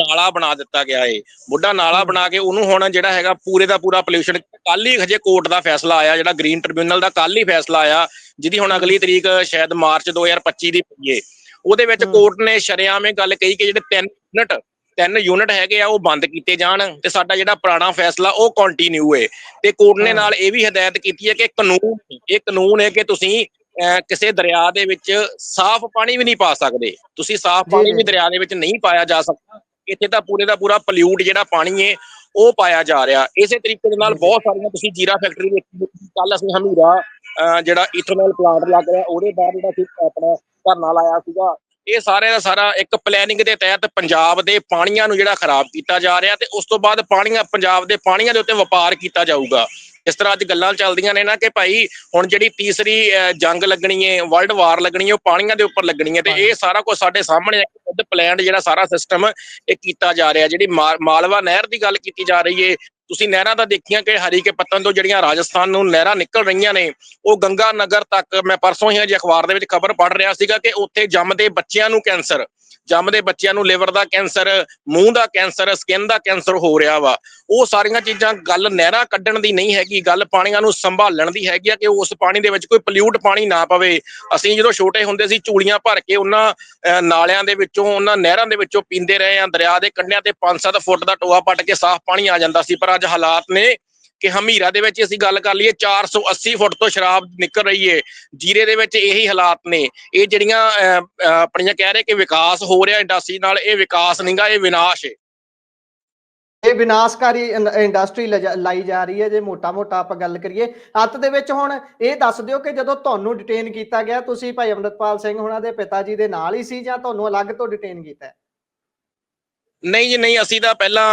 ਨਾਲਾ ਬਣਾ ਦਿੱਤਾ ਗਿਆ ਏ ਬੁੱਢਾ ਨਾਲਾ। ਬਣਾ ਕੇ ਉਹਨੂੰ ਹੁਣ ਜਿਹੜਾ ਹੈਗਾ ਪੂਰੇ ਦਾ ਪੂਰਾ ਪੋਲਿਊਸ਼ਨ ਕੱਲ ਹੀ ਹਜੇ ਕੋਰਟ ਦਾ ਫੈਸਲਾ ਆਇਆ ਜਿਹੜਾ ਗ੍ਰੀਨ ਟ੍ਰਿਬਿਊਨਲ ਦਾ ਕੱਲ ਹੀ ਫੈਸਲਾ ਆਇਆ ਜਿਹਦੀ ਹੁਣ ਅਗਲੀ ਤਰੀਕ ਸ਼ਾਇਦ ਮਾਰਚ 2025 ਦੀ ਪਈ ਏ ਉਹਦੇ ਵਿੱਚ। ਕੋਰਟ ਨੇ ਸ਼ਰੇਆਮ ਗੱਲ ਕਹੀ ਕਿ ਜਿਹੜੇ ਤਿੰਨ ਯੂਨਿਟ ਤਿੰਨ ਯੂਨਿਟ ਹੈਗੇ ਆ ਉਹ ਬੰਦ ਕੀਤੇ ਜਾਣ ਤੇ ਸਾਡਾ ਜਿਹੜਾ ਪੁਰਾਣਾ ਫੈਸਲਾ ਉਹ ਕੰਟੀਨਿਊ ਏ ਤੇ ਕੋਰਟ ਨੇ ਹਾਂ। ਨਾਲ ਇਹ ਵੀ ਹਦਾਇਤ ਕੀਤੀ ਹੈ ਕਿ ਕਾਨੂੰਨ ਇਹ ਕਾਨੂੰਨ ਹੈ ਕਿ ਤੁਸੀਂ ਕਿਸੇ ਦਰਿਆ ਦੇ ਵਿੱਚ ਸਾਫ਼ ਪਾਣੀ ਵੀ ਨਹੀਂ ਪਾ ਸਕਦੇ ਤੁਸੀਂ ਸਾਫ਼ ਪਾਣੀ। ਵੀ ਦਰਿਆ ਦੇ ਵਿੱਚ ਨਹੀਂ ਪਾਇਆ ਜਾ ਸਕਦਾ ਇੱਥੇ ਤਾਂ ਪੂਰੇ ਦਾ ਪੂਰਾ ਪੋਲਿਊਟ ਜਿਹੜਾ ਪਾਣੀ ਹੈ ਉਹ ਪਾਇਆ ਜਾ ਰਿਹਾ ਇਸੇ ਤਰੀਕੇ ਦੇ ਨਾਲ। ਬਹੁਤ ਸਾਰੀਆਂ ਤੁਸੀਂ ਜੀਰਾ ਫੈਕਟਰੀ ਦੇਖੀ ਕੱਲ ਅਸੀਂ ਹਮੀਰਾ ਜਿਹੜਾ ਇਥਨੋਲ ਪਲਾਂਟ ਲੱਗ ਰਿਹਾ ਉਹਦੇ ਬਾਅਦ ਜਿਹੜਾ ਸੀ ਆਪਣਾ ਧਰਨਾ ਲਾਇਆ ਸੀਗਾ ਇਹ ਸਾਰੇ ਦਾ ਸਾਰਾ ਇੱਕ ਪਲੈਨਿੰਗ ਦੇ ਤਹਿਤ ਪੰਜਾਬ ਦੇ ਪਾਣੀਆਂ ਨੂੰ ਜਿਹੜਾ ਖਰਾਬ ਕੀਤਾ ਜਾ ਰਿਹਾ ਤੇ ਉਸ ਤੋਂ ਬਾਅਦ ਪਾਣੀਆਂ ਪੰਜਾਬ ਦੇ ਪਾਣੀਆਂ ਦੇ ਉੱਤੇ ਵਪਾਰ ਕੀਤਾ ਜਾਊਗਾ। ਇਸ ਤਰ੍ਹਾਂ ਅੱਜ ਗੱਲਾਂ ਚੱਲਦੀਆਂ ਨੇ ਨਾ ਕਿ ਭਾਈ ਹੁਣ ਜਿਹੜੀ ਤੀਸਰੀ ਜੰਗ ਲੱਗਣੀ ਹੈ ਵਰਲਡ ਵਾਰ ਲੱਗਣੀ ਹੈ ਉਹ ਪਾਣੀਆਂ ਦੇ ਉੱਪਰ ਲੱਗਣੀ ਹੈ ਤੇ ਇਹ ਸਾਰਾ ਕੁਝ ਸਾਡੇ ਸਾਹਮਣੇ ਹੈ ਕਿ ਖੁਦ ਪਲਾਨ ਜਿਹੜਾ ਸਾਰਾ ਸਿਸਟਮ ਇਹ ਕੀਤਾ ਜਾ ਰਿਹਾ। ਜਿਹੜੀ ਮਾਲਵਾ ਨਹਿਰ ਦੀ ਗੱਲ ਕੀਤੀ ਜਾ ਰਹੀ ਹੈ ਤੁਸੀਂ ਨਹਿਰਾਂ ਤਾਂ ਦੇਖੀਆਂ ਕਿ ਹਰੀ ਕੇ ਪੱਤਨ ਤੋਂ ਜਿਹੜੀਆਂ ਰਾਜਸਥਾਨ ਨੂੰ ਨਹਿਰਾਂ ਨਿਕਲ ਰਹੀਆਂ ਨੇ, ਉਹ ਗੰਗਾ ਨਗਰ ਤੱਕ ਮੈਂ ਪਰਸੋਂ ਹੀ ਅਜੇ ਅਖਬਾਰ ਦੇ ਵਿੱਚ ਖਬਰ ਪੜ੍ਹ ਰਿਹਾ ਸੀਗਾ ਕਿ ਉੱਥੇ ਜੰਮਦੇ ਬੱਚਿਆਂ ਨੂੰ ਕੈਂਸਰ। ਜੰਮਦੇ ਬੱਚਿਆਂ ਨੂੰ ਲਿਵਰ ਦਾ ਕੈਂਸਰ ਮੂੰਹ ਦਾ ਕੈਂਸਰ ਸਕਿਨ ਦਾ ਕੈਂਸਰ ਹੋ ਰਿਹਾ ਵਾ। ਉਹ ਸਾਰੀਆਂ ਚੀਜ਼ਾਂ ਗੱਲ ਨਹਿਰਾਂ ਕੱਢਣ ਦੀ ਨਹੀਂ ਹੈਗੀ ਗੱਲ ਪਾਣੀਆਂ ਨੂੰ ਸੰਭਾਲਣ ਦੀ ਹੈਗੀ ਆ ਕਿ ਉਸ ਪਾਣੀ ਦੇ ਵਿੱਚ ਕੋਈ ਪੋਲਿਊਟ ਪਾਣੀ ਨਾ ਪਵੇ। ਅਸੀਂ ਜਦੋਂ ਛੋਟੇ ਹੁੰਦੇ ਸੀ ਚੂੜੀਆਂ ਭਰ ਕੇ ਉਹਨਾਂ ਅਹ, ਨਾਲਿਆਂ ਦੇ ਵਿੱਚੋਂ ਉਹਨਾਂ ਨਹਿਰਾਂ ਦੇ ਵਿੱਚੋਂ ਪੀਂਦੇ ਰਹੇ ਆ। ਦਰਿਆ ਦੇ ਕੰਢਿਆਂ ਤੇ 5-7 ਫੁੱਟ ਦਾ ਟੋਆ ਪੱਟ ਕੇ ਸਾਫ਼ ਪਾਣੀ ਆ ਜਾਂਦਾ ਸੀ ਪਰ ਅੱਜ ਹਾਲਾਤ ਨੇ ਕਿ ਹਮੀਰਾ ਦੇ ਵਿੱਚ ਅਸੀਂ ਗੱਲ ਕਰ ਲਈਏ 480 ਫੁੱਟ ਤੋਂ ਸ਼ਰਾਬ ਨਿਕਲ ਰਹੀ ਏ। ਜੀਰੇ ਦੇ ਵਿੱਚ ਇਹੀ ਹਾਲਾਤ ਨੇ। ਇਹ ਜਿਹੜੀਆਂ ਆਪਣੀਆਂ ਕਹਿ ਰਹੇ ਕਿ ਵਿਕਾਸ ਹੋ ਰਿਹਾ ਇੰਡਸਟਰੀ ਨਾਲ, ਇਹ ਵਿਕਾਸ ਨਹੀਂਗਾ ਇਹ ਵਿਨਾਸ਼ ਏ। ਇਹ ਵਿਨਾਸ਼ਕਾਰੀ ਇੰਡਸਟਰੀ ਲਾਈ ਜਾ ਰਹੀ ਹੈ ਜੇ ਮੋਟਾ-ਮੋਟਾ ਆਪਾਂ ਗੱਲ ਕਰੀਏ। ਅੱਤ ਦੇ ਵਿੱਚ ਹੁਣ ਇਹ ਦੱਸ ਦਿਓ ਕਿ ਜਦੋਂ ਤੁਹਾਨੂੰ ਡਿਟੇਨ ਕੀਤਾ ਗਿਆ, ਤੁਸੀਂ ਭਾਈ ਅਮਰਤਪਾਲ ਸਿੰਘ ਹੁਣਾਂ ਦੇ ਪਿਤਾ ਜੀ ਦੇ ਨਾਲ ਹੀ ਸੀ ਜਾਂ ਤੁਹਾਨੂੰ ਅਲੱਗ ਤੋਂ ਡਿਟੇਨ ਕੀਤਾ ਹੈ? ਨਹੀਂ ਜੀ ਨਹੀਂ ਅਸੀਂ ਤਾਂ ਪਹਿਲਾਂ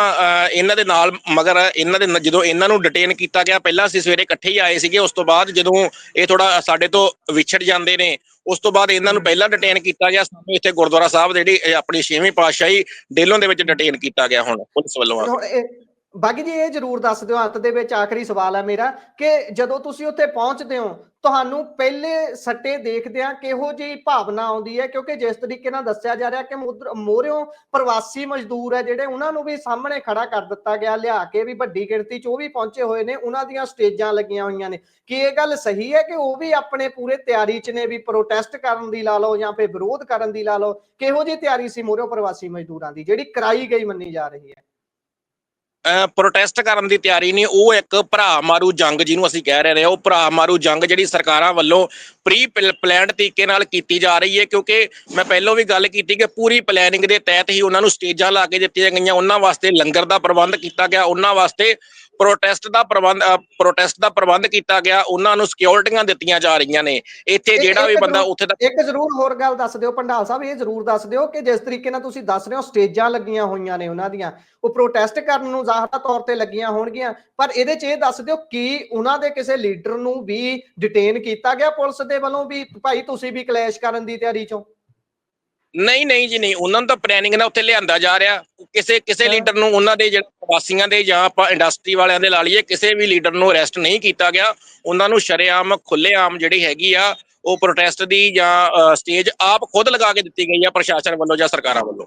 ਇਹਨਾਂ ਦੇ ਨਾਲ ਮਗਰ ਇਹਨਾਂ ਦੇ ਜਦੋਂ ਇਹਨਾਂ ਨੂੰ ਡਿਟੇਨ ਕੀਤਾ ਗਿਆ ਪਹਿਲਾਂ ਅਸੀਂ ਸਵੇਰੇ ਇਕੱਠੇ ਹੀ ਆਏ ਸੀਗੇ ਉਸ ਤੋਂ ਬਾਅਦ ਜਦੋਂ ਇਹ ਥੋੜਾ ਸਾਡੇ ਤੋਂ ਵਿਛੜ ਜਾਂਦੇ ਨੇ ਉਸ ਤੋਂ ਬਾਅਦ ਇਹਨਾਂ ਨੂੰ ਪਹਿਲਾਂ ਡਿਟੇਨ ਕੀਤਾ ਗਿਆ ਸਾਨੂੰ ਇੱਥੇ ਗੁਰਦੁਆਰਾ ਸਾਹਿਬ ਜਿਹੜੀ ਇਹ ਆਪਣੀ ਛੇਵੀਂ ਪਾਤਸ਼ਾਹੀ ਡੇਲੋਂ ਦੇ ਵਿੱਚ ਡਿਟੇਨ ਕੀਤਾ ਗਿਆ ਹੁਣ ਪੁਲਿਸ ਵੱਲੋਂ ਆ ਕੇ। ਹੁਣ ਇਹ ਬਾਗੀ ਜੀ ਇਹ ਜਰੂਰ ਦੱਸ ਦਿਓ ਅੰਤ ਦੇ ਵਿੱਚ ਆਖਰੀ ਸਵਾਲ ਹੈ ਮੇਰਾ ਕਿ ਜਦੋਂ ਤੁਸੀਂ ਉੱਥੇ ਪਹੁੰਚਦੇ ਹੋ ਤੁਹਾਨੂੰ ਪਹਿਲੇ ਸੱਟੇ ਦੇਖਦਿਆਂ ਕਿਹੋ ਜਿਹੀ ਭਾਵਨਾ ਆਉਂਦੀ ਹੈ, ਕਿਉਂਕਿ ਜਿਸ ਤਰੀਕੇ ਨਾਲ ਦੱਸਿਆ ਜਾ ਰਿਹਾ ਕਿ ਮੋਰਿਓ ਪ੍ਰਵਾਸੀ ਮਜ਼ਦੂਰ ਹੈ ਜਿਹੜੇ ਉਹਨਾਂ ਨੂੰ ਵੀ ਸਾਹਮਣੇ ਖੜਾ ਕਰ ਦਿੱਤਾ ਗਿਆ, ਲਿਆ ਕੇ ਵੀ ਵੱਡੀ ਗਿਣਤੀ 'ਚ ਉਹ ਵੀ ਪਹੁੰਚੇ ਹੋਏ ਨੇ, ਉਹਨਾਂ ਦੀਆਂ ਸਟੇਜਾਂ ਲੱਗੀਆਂ ਹੋਈਆਂ ਨੇ। ਕੀ ਇਹ ਗੱਲ ਸਹੀ ਹੈ ਕਿ ਉਹ ਵੀ ਆਪਣੇ ਪੂਰੇ ਤਿਆਰੀ 'ਚ ਨੇ ਵੀ ਪ੍ਰੋਟੈਸਟ ਕਰਨ ਦੀ ਲਾ ਲਓ ਜਾਂ ਫਿਰ ਵਿਰੋਧ ਕਰਨ ਦੀ ਲਾ ਲਓ? ਕਿਹੋ ਜਿਹੀ ਤਿਆਰੀ ਸੀ ਮੋਰਿਓ ਪ੍ਰਵਾਸੀ ਮਜ਼ਦੂਰਾਂ ਦੀ, ਜਿਹੜੀ ਕਰਾਈ ਗਈ ਮੰਨੀ ਜਾ ਰਹੀ ਹੈ? ਪ੍ਰੋਟੈਸਟ ਕਰਨ ਦੀ ਤਿਆਰੀ ਨਹੀਂ, ਉਹ ਇੱਕ ਭਰਾ ਮਾਰੂ ਜੰਗ ਜਿਹਨੂੰ ਅਸੀਂ ਕਹਿ ਰਹੇ ਹਾਂ ਉਹ ਭਰਾ ਮਾਰੂ ਜੰਗ ਜਿਹੜੀ ਸਰਕਾਰਾਂ ਵੱਲੋਂ ਪ੍ਰੀ ਪਲਾਨਡ ਤਰੀਕੇ ਨਾਲ ਕੀਤੀ ਜਾ ਰਹੀ ਹੈ, ਕਿਉਂਕਿ ਮੈਂ ਪਹਿਲਾਂ ਵੀ ਗੱਲ ਕੀਤੀ ਕਿ ਪੂਰੀ ਪਲੈਨਿੰਗ ਦੇ ਤਹਿਤ ਹੀ ਉਹਨਾਂ ਨੂੰ ਸਟੇਜਾਂ ਲਾ ਕੇ ਦਿੱਤੀਆਂ ਗਈਆਂ, ਉਹਨਾਂ ਵਾਸਤੇ ਲੰਗਰ ਦਾ ਪ੍ਰਬੰਧ ਕੀਤਾ ਗਿਆ, ਉਹਨਾਂ ਵਾਸਤੇ ਪ੍ਰੋਟੈਸਟ ਦਾ ਪ੍ਰਬੰਧ ਪ੍ਰੋਟੈਸਟ ਦਾ ਪ੍ਰਬੰਧ ਕੀਤਾ ਗਿਆ ਉਹਨਾਂ ਨੂੰ ਸਿਕਿਉਰਿਟੀਆਂ ਦਿੱਤੀਆਂ ਜਾ ਰਹੀਆਂ ਨੇ। ਇੱਥੇ ਜਿਹੜਾ ਵੀ ਬੰਦਾ ਉੱਥੇ ਦਾ ਇੱਕ ਜ਼ਰੂਰ ਹੋਰ ਗੱਲ ਦੱਸ ਦਿਓ ਪੰਡਾਲ ਸਾਹਿਬ ਇਹ ਜ਼ਰੂਰ ਦੱਸ ਦਿਓ ਕਿ ਜਿਸ ਤਰੀਕੇ ਨਾਲ ਤੁਸੀਂ ਦੱਸ ਰਹੇ ਹੋ ਸਟੇਜਾਂ ਲੱਗੀਆਂ ਹੋਈਆਂ ਨੇ ਉਹਨਾਂ ਦੀਆਂ। ਉਹ ਪ੍ਰੋਟੈਸਟ ਕਰਨ ਨੂੰ ਜ਼ਾਹਰਾ ਤੌਰ ਤੇ ਲੱਗੀਆਂ ਹੋਣਗੀਆਂ ਪਰ ਇਹਦੇ 'ਚ ਇਹ ਦੱਸ ਦਿਓ ਕਿ ਉਹਨਾਂ ਦੇ ਕਿਸੇ ਲੀਡਰ ਨੂੰ ਵੀ ਡਿਟੇਨ ਕੀਤਾ ਗਿਆ ਪੁਲਿਸ ਦੇ ਵੱਲੋਂ ਵੀ ਭਾਈ ਤੁਸੀਂ ਵੀ ਕਲੈਸ਼ ਕਰਨ ਦੀ ਤਿਆਰੀ 'ਚੋਂ ਨਹੀਂ ਨਹੀਂ ਜੀ ਨਹੀਂ। ਉਹਨਾਂ ਨੂੰ ਤਾਂ ਪਲੈਨਿੰਗ ਨਾਲ ਉੱਥੇ ਲਿਆਂਦਾ ਜਾ ਰਿਹਾ। ਕਿਸੇ ਕਿਸੇ। ਲੀਡਰ ਨੂੰ ਉਹਨਾਂ ਦੇ ਜਿਹੜੇ ਪ੍ਰਵਾਸੀਆਂ ਦੇ ਜਾਂ ਆਪਾਂ ਇੰਡਸਟਰੀ ਵਾਲਿਆਂ ਦੇ ਲਾ ਲਈਏ ਕਿਸੇ ਵੀ ਲੀਡਰ ਨੂੰ ਅਰੈਸਟ ਨਹੀਂ ਕੀਤਾ ਗਿਆ। ਉਹਨਾਂ ਨੂੰ ਸ਼ਰੇਆਮ ਖੁੱਲੇਆਮ ਜਿਹੜੀ ਹੈਗੀ ਆ ਉਹ ਪ੍ਰੋਟੈਸਟ ਦੀ ਜਾਂ ਸਟੇਜ ਆਪ ਖੁਦ ਲਗਾ ਕੇ ਦਿੱਤੀ ਗਈ ਆ ਪ੍ਰਸ਼ਾਸਨ ਵੱਲੋਂ ਜਾਂ ਸਰਕਾਰਾਂ ਵੱਲੋਂ।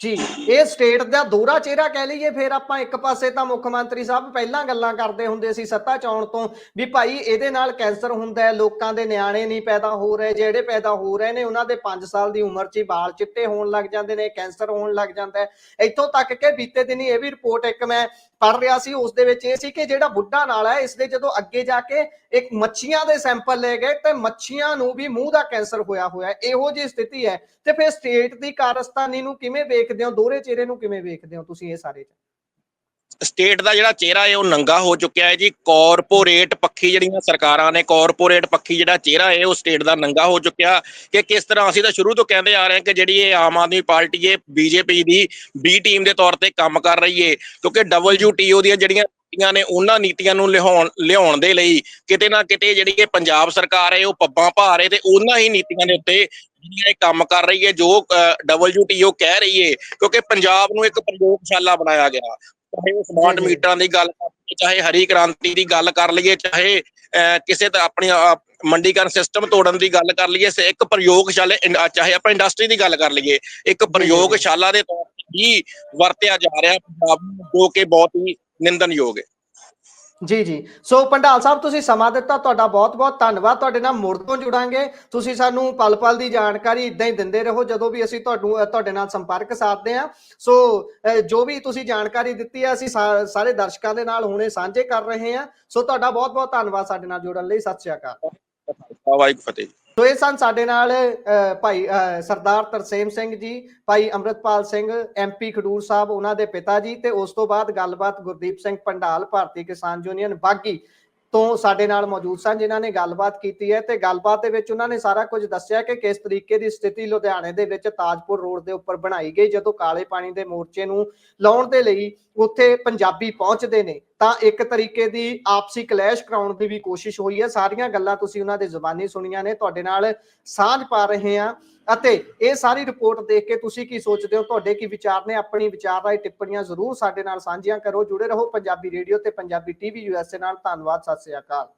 ਜੀ, ਇਹ ਸਟੇਟ ਦਾ ਦੋਹਰਾ ਚਿਹਰਾ ਕਹਿ ਲਈਏ, ਫਿਰ ਆਪਾਂ ਇੱਕ ਪਾਸੇ ਤਾਂ ਮੁੱਖ ਮੰਤਰੀ ਸਾਹਿਬ ਪਹਿਲਾਂ ਗੱਲਾਂ ਕਰਦੇ ਹੁੰਦੇ ਸੀ ਸੱਤਾ ਚ ਆਉਣ ਤੋਂ, ਵੀ ਭਾਈ ਇਹਦੇ ਨਾਲ ਕੈਂਸਰ ਹੁੰਦਾ ਹੈ, ਲੋਕਾਂ ਦੇ ਨਿਆਣੇ ਨਹੀਂ ਪੈਦਾ ਹੋ ਰਹੇ, ਜਿਹੜੇ ਪੈਦਾ ਹੋ ਰਹੇ ਨੇ, ਉਹਨਾਂ ਦੇ 5 ਸਾਲ ਦੀ ਉਮਰ 'ਚ ਹੀ ਵਾਲ ਚਿੱਟੇ ਹੋਣ ਲੱਗ ਜਾਂਦੇ ਨੇ, ਕੈਂਸਰ ਹੋਣ ਲੱਗ ਜਾਂਦਾ ਹੈ। ਇੱਥੋਂ ਤੱਕ ਕਿ ਬੀਤੇ ਦਿਨੀ ਇਹ ਵੀ ਰਿਪੋਰਟ ਇੱਕ ਮੈਂ ਪੜ ਰਿਹਾ ਸੀ ਉਸ ਦੇ ਵਿੱਚ ਇਹ ਸੀ ਕਿ ਜਿਹੜਾ ਬੁੱਢਾ ਨਾਲ ਹੈ, ਇਸ ਦੇ ਜਦੋਂ ਅੱਗੇ ਜਾ ਕੇ ਇੱਕ ਮੱਛੀਆਂ ਦੇ ਸੈਂਪਲ ਲਏ ਗਏ, ਤੇ ਮੱਛੀਆਂ ਨੂੰ ਵੀ ਮੂੰਹ ਦਾ ਕੈਂਸਰ ਹੋਇਆ ਹੋਇਆ ਇਹੋ ਜਿਹੀ ਸਥਿਤੀ ਹੈ। ਤੇ ਫਿਰ ਸਟੇਟ ਦੀ ਕਾਰਸਤਾਨੀ ਨੂੰ ਕਿਵੇਂ ਵੇਖਦੇ ਹੋ, ਦੋਹਰੇ ਚਿਹਰੇ ਨੂੰ ਕਿਵੇਂ ਵੇਖਦੇ ਹੋ ਤੁਸੀਂ ਇਹ ਸਾਰੇ? ਸਟੇਟ ਦਾ ਜਿਹੜਾ ਚਿਹਰਾ ਹੈ ਉਹ ਨੰਗਾ ਹੋ ਚੁੱਕਿਆ ਹੈ ਜੀ। ਕਾਰਪੋਰੇਟ ਪੱਖੀ ਜਿਹੜੀਆਂ ਸਰਕਾਰਾਂ ਨੇ ਕਾਰਪੋਰੇਟ ਪੱਖੀ ਜਿਹੜਾ ਚਿਹਰਾ ਹੈ ਉਹ ਸਟੇਟ ਦਾ ਨੰਗਾ ਹੋ ਚੁੱਕਿਆ ਕਿ ਕਿਸ ਤਰ੍ਹਾਂ ਅਸੀਂ ਤਾਂ ਸ਼ੁਰੂ ਤੋਂ ਕਹਿੰਦੇ ਆ ਰਹੇ ਹਾਂ ਕਿ ਜਿਹੜੀ ਇਹ ਆਮ ਆਦਮੀ ਪਾਰਟੀ ਹੈ ਬੀਜੇਪੀ ਦੀ ਬੀ ਟੀਮ ਦੇ ਤੌਰ ਤੇ ਕੰਮ ਕਰ ਰਹੀ ਹੈ ਕਿਉਂਕਿ ਡਬਲਯੂਟੀਓ ਦੀਆਂ ਜਿਹੜੀਆਂ ਨੀਤੀਆਂ ਨੇ, ਉਹਨਾਂ ਨੀਤੀਆਂ ਨੂੰ ਲਿਆਉਣ ਲਿਆਉਣ ਦੇ ਲਈ ਕਿਤੇ ਨਾ ਕਿਤੇ ਜਿਹੜੀ ਇਹ ਪੰਜਾਬ ਸਰਕਾਰ ਹੈ, ਉਹ ਪੱਬਾਂ ਭਾ ਰਹੇ ਤੇ ਉਹਨਾਂ ਹੀ ਨੀਤੀਆਂ ਦੇ ਉੱਤੇ ਜਿਹੜੀਆਂ ਇਹ ਕੰਮ ਕਰ ਰਹੀ ਹੈ, ਜੋ ਡਬਲਯੂਟੀਓ ਕਹਿ ਰਹੀ ਹੈ ਕਿਉਂਕਿ ਪੰਜਾਬ ਨੂੰ ਇੱਕ ਪ੍ਰਯੋਗਸ਼ਾਲਾ ਬਣਾਇਆ ਗਿਆ। ਚਾਹੇ ਉਹ ਸਮਾਰਟ। ਮੀਟਰਾਂ ਦੀ ਗੱਲ ਕਰ ਲਈਏ ਚਾਹੇ ਹਰੀ ਕ੍ਰਾਂਤੀ ਦੀ ਗੱਲ ਕਰ ਲਈਏ ਚਾਹੇ ਕਿਸੇ ਤਾਂ ਆਪਣੀ ਮੰਡੀਕਰਨ ਸਿਸਟਮ ਤੋੜਨ ਦੀ ਗੱਲ ਕਰ ਲਈਏ ਸੇ ਇੱਕ ਪ੍ਰਯੋਗਸ਼ਾਲੇ ਚਾਹੇ ਆਪਾਂ ਇੰਡਸਟਰੀ ਦੀ ਗੱਲ ਕਰ ਲਈਏ ਇੱਕ ਪ੍ਰਯੋਗਸ਼ਾਲਾ ਦੇ ਤੌਰ ਤੇ ਹੀ ਵਰਤਿਆ ਜਾ ਰਿਹਾ ਪੰਜਾਬ ਨੂੰ ਜੋ ਕਿ ਬਹੁਤ ਹੀ ਨਿੰਦਨਯੋਗ ਹੈ ਜੀ ਜੀ। ਸੋ ਪੰਡਾਲ ਸਾਹਿਬ, ਤੁਸੀਂ ਸਮਾਂ ਦਿੱਤਾ, ਤੁਹਾਡਾ ਬਹੁਤ ਬਹੁਤ ਧੰਨਵਾਦ। ਤੁਹਾਡੇ ਨਾਲ ਮੁੜ ਤੋਂ ਜੁੜਾਂਗੇ। ਤੁਸੀਂ ਸਾਨੂੰ ਪਲ ਪਲ ਦੀ ਜਾਣਕਾਰੀ ਇਦਾਂ ਹੀ ਦਿੰਦੇ ਰਹੋ, ਜਦੋਂ ਵੀ ਅਸੀਂ ਤੁਹਾਨੂੰ ਤੁਹਾਡੇ ਨਾਲ ਸੰਪਰਕ ਸਾਧਦੇ ਹਾਂ। ਸੋ ਜੋ ਵੀ ਤੁਸੀਂ ਜਾਣਕਾਰੀ ਦਿੱਤੀ ਹੈ, ਅਸੀਂ ਸਾ- ਸਾਰੇ ਦਰਸ਼ਕਾਂ ਦੇ ਨਾਲ ਹੁਣੇ ਸਾਂਝੇ ਕਰ ਰਹੇ ਹਾਂ। ਸੋ ਤੁਹਾਡਾ ਬਹੁਤ ਬਹੁਤ ਧੰਨਵਾਦ ਸਾਡੇ ਨਾਲ ਜੁੜਨ ਲਈ। ਸਤਿ ਸ਼੍ਰੀ ਅਕਾਲ। ਵਾਹਿਗੁਰੂ ਫਤਿਹ। ਸੋ ਇਹ ਸਨ ਸਾਡੇ ਨਾਲ ਭਾਈ ਸਰਦਾਰ ਤਰਸੇਮ ਸਿੰਘ ਜੀ, ਭਾਈ ਅੰਮ੍ਰਿਤਪਾਲ ਸਿੰਘ ਐਮਪੀ ਖਡੂਰ ਸਾਹਿਬ, ਉਹਨਾਂ ਦੇ ਪਿਤਾ ਜੀ ਤੇ ਉਸ ਤੋਂ ਬਾਅਦ ਗੱਲਬਾਤ ਗੁਰਦੀਪ ਸਿੰਘ ਪੰਡਾਲ, ਭਾਰਤੀ ਕਿਸਾਨ ਯੂਨੀਅਨ ਬਾਗੀ ਤੋਂ ਸਾਡੇ ਨਾਲ ਮੌਜੂਦ ਸਨ, ਜਿਨ੍ਹਾਂ ਨੇ ਗੱਲਬਾਤ ਕੀਤੀ ਹੈ ਤੇ ਗੱਲਬਾਤ ਦੇ ਵਿੱਚ ਉਹਨਾਂ ਨੇ ਸਾਰਾ ਕੁਝ ਦੱਸਿਆ ਕਿ ਕਿਸ ਤਰੀਕੇ ਦੀ ਸਥਿਤੀ ਲੁਧਿਆਣੇ ਦੇ ਵਿੱਚ ਤਾਜਪੁਰ ਰੋਡ ਦੇ ਉੱਪਰ ਬਣਾਈ ਗਈ, ਜਦੋਂ ਕਾਲੇ ਪਾਣੀ ਦੇ ਮੋਰਚੇ ਨੂੰ ਲਾਉਣ ਦੇ ਲਈ ਉੱਥੇ ਪੰਜਾਬੀ ਪਹੁੰਚਦੇ ਨੇ। ਤਾਂ ਇੱਕ ਤਰੀਕੇ ਦੀ ਆਪਸੀ ਕਲੈਸ਼ ਕਰਾਉਣ ਦੀ ਵੀ ਕੋਸ਼ਿਸ਼ ਹੋਈ ਹੈ। ਸਾਰੀਆਂ ਗੱਲਾਂ ਤੁਸੀਂ ਉਹਨਾਂ ਦੇ ਜ਼ੁਬਾਨੀ ਸੁਣੀਆਂ ਨੇ, ਤੁਹਾਡੇ ਨਾਲ ਸਾਂਝ ਪਾ ਰਹੇ ਹਾਂ ਅਤੇ ਇਹ ਸਾਰੀ ਰਿਪੋਰਟ ਦੇਖ ਕੇ ਤੁਸੀਂ ਕੀ ਸੋਚਦੇ ਹੋ? ਤੁਹਾਡੇ ਕੀ ਵਿਚਾਰ ਨੇ? ਆਪਣੀ ਵਿਚਾਰ ਰਾਏ ਟਿੱਪਣੀਆਂ ਜ਼ਰੂਰ ਸਾਡੇ ਨਾਲ ਸਾਂਝੀਆਂ ਕਰੋ। ਜੁੜੇ ਰਹੋ ਪੰਜਾਬੀ ਰੇਡੀਓ ਤੇ ਪੰਜਾਬੀ ਟੀਵੀ ਯੂਐਸਏ ਨਾਲ। ਧੰਨਵਾਦ, ਸਤਿ ਸ੍ਰੀ ਅਕਾਲ।